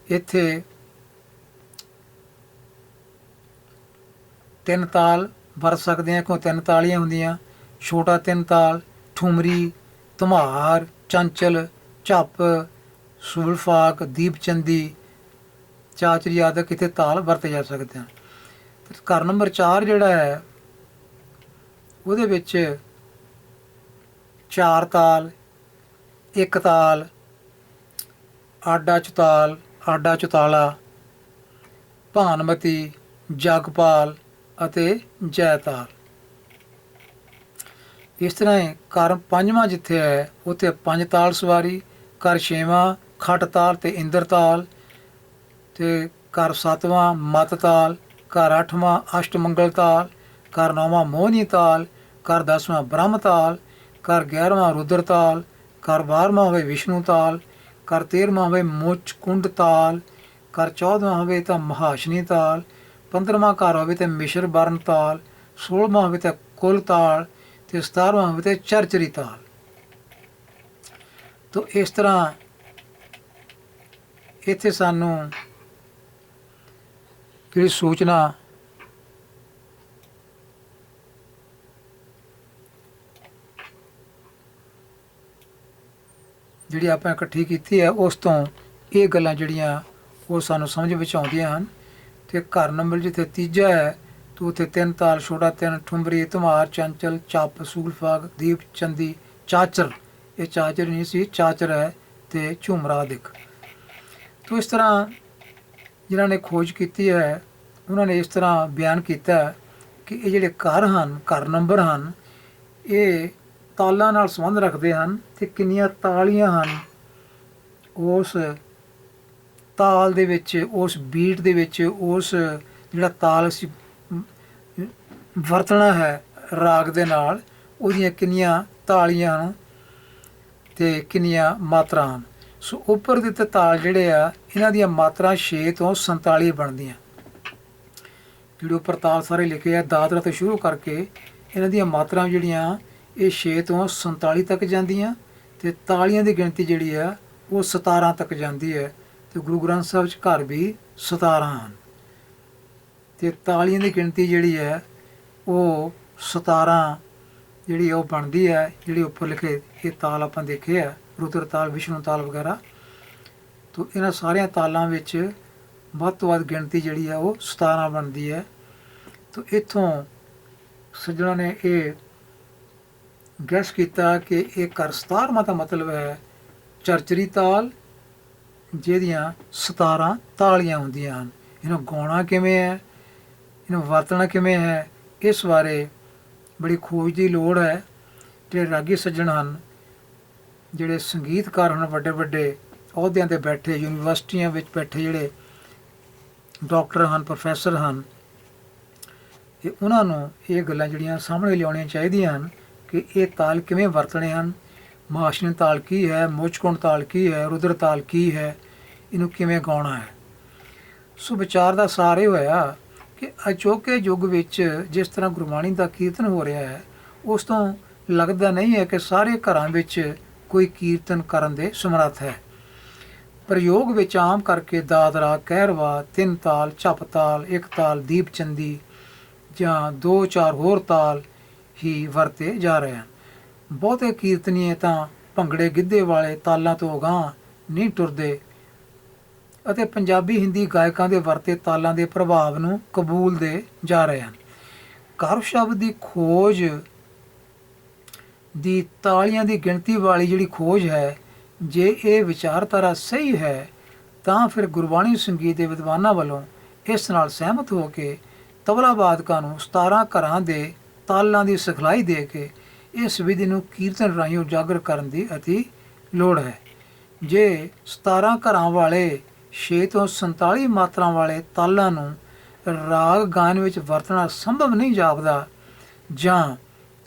ਇੱਥੇ ਤਿੰਨ ਤਾਲ ਵਰਤ ਸਕਦੇ ਆ ਕਿਉਂ ਤਿੰਨ ਤਾਲੀਆਂ ਹੁੰਦੀਆਂ, ਛੋਟਾ ਤਿੰਨ ਤਾਲ, ਠੁਮਰੀ, ਧਮਾਰ, ਚੰਚਲ, ਝੱਪ, ਸੂਲਫਾਕ, ਦੀਪਚੰਦੀ, ਚਾਚਰੀ ਆਦਿ ਕਿਤੇ ਤਾਲ ਵਰਤੇ ਜਾ ਸਕਦੇ ਹਨ ਘਰ ਨੰਬਰ 4 ਜਿਹੜਾ ਹੈ, ਉਹਦੇ ਵਿੱਚ ਚਾਰ ਤਾਲ, ਇੱਕ ਤਾਲ, ਆਡਾ ਚੁਤਾਲ, ਆਡਾ ਚੁਤਾਲਾ, ਭਾਨਮਤੀ, ਜਗਪਾਲ ਅਤੇ ਜੈਤਾਲ। ਇਸ ਤਰ੍ਹਾਂ ਹੀ ਕਰ ਪੰਜਵਾਂ ਜਿੱਥੇ ਹੈ, ਉੱਥੇ ਪੰਜ ਤਾਲ ਸਵਾਰੀ ਕਰ ਛੇਵਾਂ ਖਟ ਤਾਲ ਤੇ ਇੰਦਰ ਤਾਲ, ਤੇ ਕਰ ਸੱਤਵਾਂ ਮਤ ਤਾਲ ਕਰ ਅੱਠਵਾਂ ਅਸ਼ਟ ਮੰਗਲ ਤਾਲ ਕਰ ਨੌਵਾਂ ਮੋਹਨੀ ਤਾਲ ਕਰ ਦਸਵਾਂ ਬ੍ਰਹਮ ਤਾਲ ਕਰ 11ਵਾਂ ਰੁਦਰ ਤਾਲ, ਕਰ 12ਵਾਂ ਹੋਵੇ ਵਿਸ਼ਨੂੰ ਤਾਲ, ਕਰ 13ਵਾਂ ਹੋਵੇ ਮੁੱਚ ਕੁੰਡ ਤਾਲ, ਕਰ 14ਵਾਂ ਹੋਵੇ ਤਾਂ ਮਹਾਸ਼ਨੀ ਤਾਲ 15ਵਾਂ ਘਰ ਹੋਵੇ ਤੇ ਮਿਸ਼ਰ ਬਰਨ ਤਾਲ 16ਵਾਂ ਹੋਵੇ ਤਾਂ ਕੁਲ ਤਾਲ ਤੇ 17ਵਾਂ ਹੋਵੇ ਤੇ ਚਰਚਰੀ ਤਾਲ। ਤੋ ਇਸ ਤਰ੍ਹਾਂ ਇੱਥੇ ਸਾਨੂੰ ਜਿਹੜੀ ਸੂਚਨਾ ਜਿਹੜੀ ਆਪਾਂ ਇਕੱਠੀ ਕੀਤੀ ਹੈ, ਉਸ ਤੋਂ ਇਹ ਗੱਲਾਂ ਜਿਹੜੀਆਂ ਉਹ ਸਾਨੂੰ ਸਮਝ ਵਿੱਚ ਆਉਂਦੀਆਂ ਹਨ। ਕਿ ਘਰ ਨੰਬਰ ਜਿੱਥੇ ਤੀਜਾ ਹੈ, ਤੋ ਉੱਥੇ ਤਿੰਨ ਤਾਲ ਛੋਟਾ, ਤਿੰਨ ਠੁੰਬਰੀ, ਧਮਾਰ, ਚੰਚਲ, ਚੱਪ ਸੂਲਫਾਗ ਦੀਪ, ਚੰਦੀ, ਚਾਚਰ। ਇਹ ਚਾਚਰ ਨਹੀਂ ਸੀ, ਚਾਚਰ ਹੈ ਤੇ ਝੁਮਰਾ ਦਿਖ। ਤੋ ਇਸ ਤਰ੍ਹਾਂ ਜਿਨ੍ਹਾਂ ਨੇ ਖੋਜ ਕੀਤੀ ਹੈ, ਉਹਨਾਂ ਨੇ ਇਸ ਤਰ੍ਹਾਂ ਬਿਆਨ ਕੀਤਾ ਕਿ ਇਹ ਜਿਹੜੇ ਘਰ ਹਨ, ਘਰ ਨੰਬਰ ਹਨ, ਇਹ ਤਾਲਾਂ ਨਾਲ ਸੰਬੰਧ ਰੱਖਦੇ ਹਨ ਤੇ ਕਿੰਨੀਆਂ ਤਾਲੀਆਂ ਹਨ, ਉਸ ਤਾਲ ਦੇ ਵਿੱਚ, ਉਸ ਬੀਟ ਦੇ ਵਿੱਚ, ਉਸ ਜਿਹੜਾ ਤਾਲ ਅਸੀਂ ਵਰਤਣਾ ਹੈ ਰਾਗ ਦੇ ਨਾਲ, ਉਹਦੀਆਂ ਕਿੰਨੀਆਂ ਤਾਲੀਆਂ ਹਨ ਤੇ ਕਿੰਨੀਆਂ ਮਾਤਰਾ ਹਨ। ਸੋ ਉੱਪਰ ਦਿੱਤੇ ਤਾਲ ਜਿਹੜੇ ਆ, ਇਹਨਾਂ ਦੀਆਂ ਮਾਤਰਾ 6 ਤੋਂ 47 ਬਣਦੀਆਂ। ਜਿਹੜੇ ਉੱਪਰ ਤਾਲ ਸਾਰੇ ਲਿਖੇ ਆ ਦਾਦਰਾ ਤੋਂ ਸ਼ੁਰੂ ਕਰਕੇ ਇਹਨਾਂ ਦੀਆਂ ਮਾਤਰਾ ਜਿਹੜੀਆਂ ਇਹ 6 ਤੋਂ 47 ਤੱਕ ਜਾਂਦੀਆਂ ਤੇ ਤਾਲੀਆਂ ਦੀ ਗਿਣਤੀ ਜਿਹੜੀ ਆ, ਉਹ 17 ਤੱਕ ਜਾਂਦੀ ਹੈ ਤੇ ਗੁਰੂ ਗ੍ਰੰਥ ਸਾਹਿਬ ਚ ਘਰ ਵੀ 17 ਹਨ। ਤੇ ਤਾਲੀਆਂ ਦੀ ਗਿਣਤੀ ਜਿਹੜੀ ਹੈ, ਉਹ 17 ਜਿਹੜੀ ਉਹ ਬਣਦੀ ਹੈ, ਜਿਹੜੀ ਉੱਪਰ ਲਿਖੇ ਇਹ ਤਾਲ ਆਪਾਂ ਦੇਖੇ ਆ, ਰੁਦਰ ਤਾਲ, ਵਿਸ਼ਨੂੰ ਤਾਲ ਵਗੈਰਾ। ਤੋਂ ਇਹਨਾਂ ਸਾਰਿਆਂ ਤਾਲਾਂ ਵਿੱਚ ਵੱਧ ਤੋਂ ਵੱਧ ਗਿਣਤੀ ਜਿਹੜੀ ਆ, ਉਹ 17 ਬਣਦੀ ਹੈ। ਤੋਂ ਇੱਥੋਂ ਸੱਜਣਾ ਨੇ ਇਹ ਗੈਸ ਕੀਤਾ ਕਿ ਇਹ ਕਰ 17ਵਾਂ ਦਾ ਮਤਲਬ ਹੈ ਚਰਚਰੀ ਤਾਲ, ਜਿਹਦੀਆਂ 17 ਤਾਲੀਆਂ ਹੁੰਦੀਆਂ ਹਨ। ਇਹਨੂੰ ਗਾਉਣਾ ਕਿਵੇਂ ਹੈ? ਇਹਨੂੰ ਵਰਤਣਾ ਕਿਵੇਂ ਹੈ? ਇਸ ਬਾਰੇ ਬੜੀ ਖੋਜ ਦੀ ਲੋੜ ਹੈ। ਜਿਹੜੇ ਰਾਗੀ ਸੱਜਣ ਹਨ, ਜਿਹੜੇ ਸੰਗੀਤਕਾਰ ਹਨ ਵੱਡੇ ਵੱਡੇ, ਅਹੁਦਿਆਂ ਤੇ ਬੈਠੇ, ਯੂਨੀਵਰਸਿਟੀਆਂ ਵਿੱਚ ਬੈਠੇ ਜਿਹੜੇ ਡਾਕਟਰ ਹਨ, ਪ੍ਰੋਫੈਸਰ ਹਨ, ਇਹ ਉਹਨਾਂ ਨੂੰ ਇਹ ਗੱਲਾਂ ਜਿਹੜੀਆਂ ਸਾਹਮਣੇ ਲਿਆਉਣੀਆਂ ਚਾਹੀਦੀਆਂ ਹਨ। ਕਿ ਇਹ ਤਾਲ ਕਿਵੇਂ ਵਰਤਣੇ ਹਨ? ਮਾਸ਼ਨੀ ਤਾਲ ਕੀ ਹੈ? ਮੋਚਕੁੰਡ ਤਾਲ ਕੀ ਹੈ? ਰੁਦਰ ਤਾਲ ਕੀ ਹੈ? ਇਹਨੂੰ ਕਿਵੇਂ ਗਾਉਣਾ ਹੈ? ਸੋ ਵਿਚਾਰ ਦਾ ਸਾਰ ਇਹ ਹੋਇਆ ਕਿ ਅਜੋਕੇ ਯੁੱਗ ਵਿੱਚ ਜਿਸ ਤਰ੍ਹਾਂ ਗੁਰਬਾਣੀ ਦਾ ਕੀਰਤਨ ਹੋ ਰਿਹਾ ਹੈ, ਉਸ ਤੋਂ ਲੱਗਦਾ ਨਹੀਂ ਹੈ ਕਿ ਸਾਰੇ ਘਰਾਂ ਵਿੱਚ ਕੋਈ ਕੀਰਤਨ ਕਰਨ ਦੇ ਸਮਰੱਥ ਹੈ। ਪ੍ਰਯੋਗ ਵਿੱਚ ਆਮ ਕਰਕੇ ਦਾਦਰਾ, ਕਹਿਰਵਾ, ਤਿੰਨ ਤਾਲ, ਝਪ ਤਾਲ, ਇੱਕ ਤਾਲ ਦੀਪ ਚੰਦੀ ਜਾਂ ਦੋ ਚਾਰ ਹੋਰ ਤਾਲ ਹੀ ਵਰਤੇ ਜਾ ਰਹੇ ਹਨ। ਬਹੁਤੇ ਕੀਰਤਨੀਏ ਤਾਂ ਭੰਗੜੇ ਗਿੱਧੇ ਵਾਲੇ ਤਾਲਾਂ ਤੋਂ ਅਗਾਂਹ ਨਹੀਂ ਟੁਰਦੇ ਅਤੇ ਪੰਜਾਬੀ ਹਿੰਦੀ ਗਾਇਕਾਂ ਦੇ ਵਰਤੇ ਤਾਲਾਂ ਦੇ ਪ੍ਰਭਾਵ ਨੂੰ ਕਬੂਲਦੇ ਜਾ ਰਹੇ ਹਨ। ਕਰ ਸ਼ਬਦ ਦੀ ਖੋਜ ਦੀ ਤਾਲੀਆਂ ਦੀ ਗਿਣਤੀ ਵਾਲੀ ਜਿਹੜੀ ਖੋਜ ਹੈ, ਜੇ ਇਹ ਵਿਚਾਰਧਾਰਾ ਸਹੀ ਹੈ, ਤਾਂ ਫਿਰ ਗੁਰਬਾਣੀ ਸੰਗੀਤ ਦੇ ਵਿਦਵਾਨਾਂ ਵੱਲੋਂ ਇਸ ਨਾਲ ਸਹਿਮਤ ਹੋ ਕੇ ਤਬਲਾ ਬਾਦਕਾਂ ਨੂੰ 17 ਘਰਾਂ ਦੇ ਤਾਲਾਂ ਦੀ ਸਿਖਲਾਈ ਦੇ ਕੇ ਇਸ ਵਿਧੀ ਨੂੰ ਕੀਰਤਨ ਰਾਹੀਂ ਉਜਾਗਰ ਕਰਨ ਦੀ ਅਤੀ ਲੋੜ ਹੈ। ਜੇ 17 ਘਰਾਂ ਵਾਲੇ 6 ਤੋਂ 47 ਮਾਤਰਾ ਵਾਲੇ ਤਾਲਾਂ ਨੂੰ ਰਾਗ ਗਾਨ ਵਿੱਚ ਵਰਤਣਾ ਸੰਭਵ ਨਹੀਂ ਜਾਪਦਾ, ਜਾਂ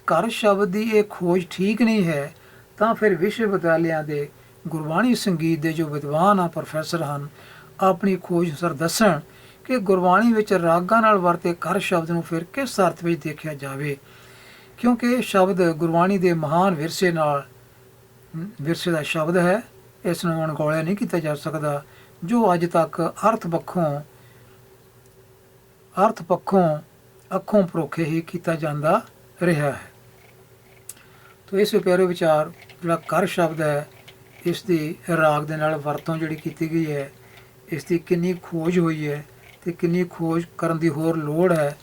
ਘਰ ਸ਼ਬਦ ਦੀ ਇਹ ਖੋਜ ਠੀਕ ਨਹੀਂ ਹੈ, ਤਾਂ ਫਿਰ ਵਿਸ਼ਵ ਵਿਦਿਆਲਿਆਂ ਦੇ ਗੁਰਬਾਣੀ ਸੰਗੀਤ ਦੇ ਜੋ ਵਿਦਵਾਨ ਆ, ਪ੍ਰੋਫੈਸਰ ਹਨ, ਆਪਣੀ ਖੋਜ ਸਰ ਦੱਸਣ ਕਿ ਗੁਰਬਾਣੀ ਵਿੱਚ ਰਾਗਾਂ ਨਾਲ ਵਰਤੇ ਕਰ ਸ਼ਬਦ ਨੂੰ ਫਿਰ ਕਿਸ ਅਰਥ ਵਿੱਚ ਦੇਖਿਆ ਜਾਵੇ? ਕਿਉਂਕਿ ਇਹ ਸ਼ਬਦ ਗੁਰਬਾਣੀ ਦੇ ਮਹਾਨ ਵਿਰਸੇ ਨਾਲ ਵਿਰਸੇ ਦਾ ਸ਼ਬਦ ਹੈ। ਇਸ ਨੂੰ ਅਣਗੌਲਿਆ ਨਹੀਂ ਕੀਤਾ ਜਾ ਸਕਦਾ, ਜੋ ਅੱਜ ਤੱਕ ਅਰਥ ਪੱਖੋਂ ਅਰਥ ਪੱਖੋਂ ਅੱਖੋਂ ਪਰੋਖੇ ਹੀ ਕੀਤਾ ਜਾਂਦਾ ਰਿਹਾ ਹੈ। ਤੋ ਇਸ ਪਿਆਰੇ ਵਿਚਾਰ, ਜਿਹੜਾ ਕਰ ਸ਼ਬਦ ਹੈ, ਇਸ ਦੀ ਰਾਗ ਦੇ ਨਾਲ ਵਰਤੋਂ ਜਿਹੜੀ ਕੀਤੀ ਗਈ ਹੈ, ਇਸ ਦੀ ਕਿੰਨੀ ਖੋਜ ਹੋਈ ਹੈ ਤੇ ਕਿੰਨੀ ਖੋਜ ਕਰਨ ਦੀ ਹੋਰ ਲੋੜ ਹੈ,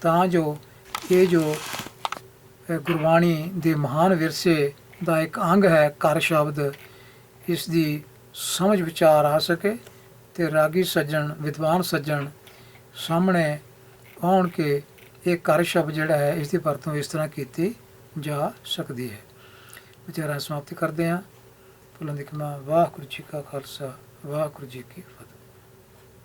ਤਾਂ ਜੋ ਇਹ ਜੋ ਗੁਰਬਾਣੀ ਦੇ ਮਹਾਨ ਵਿਰਸੇ ਦਾ ਇੱਕ ਅੰਗ ਹੈ ਕਰ ਸ਼ਬਦ, ਇਸ ਦੀ ਸਮਝ ਵਿਚਾਰ ਆ ਸਕੇ ਤੇ ਰਾਗੀ ਸੱਜਣ, ਵਿਦਵਾਨ ਸੱਜਣ ਸਾਹਮਣੇ ਆਉਣ ਕੇ ਇਹ ਕਰ ਸ਼ਬਦ ਜਿਹੜਾ ਹੈ, ਇਸ ਦੀ ਵਰਤੋਂ ਇਸ ਤਰ੍ਹਾਂ ਕੀਤੀ ਜਾ ਸਕਦੀ ਹੈ। ਵਿਚਾਰਾਂ ਸਮਾਪਤੀ ਕਰਦੇ ਹਾਂ। ਭੁੱਲਾਂ ਦੀ ਖਿਮਾ ਵਾਹਿਗੁਰੂ ਜੀ ਕਾ ਖਾਲਸਾ, ਵਾਹਿਗੁਰੂ ਜੀ ਕੀ ਫਤਿਹ।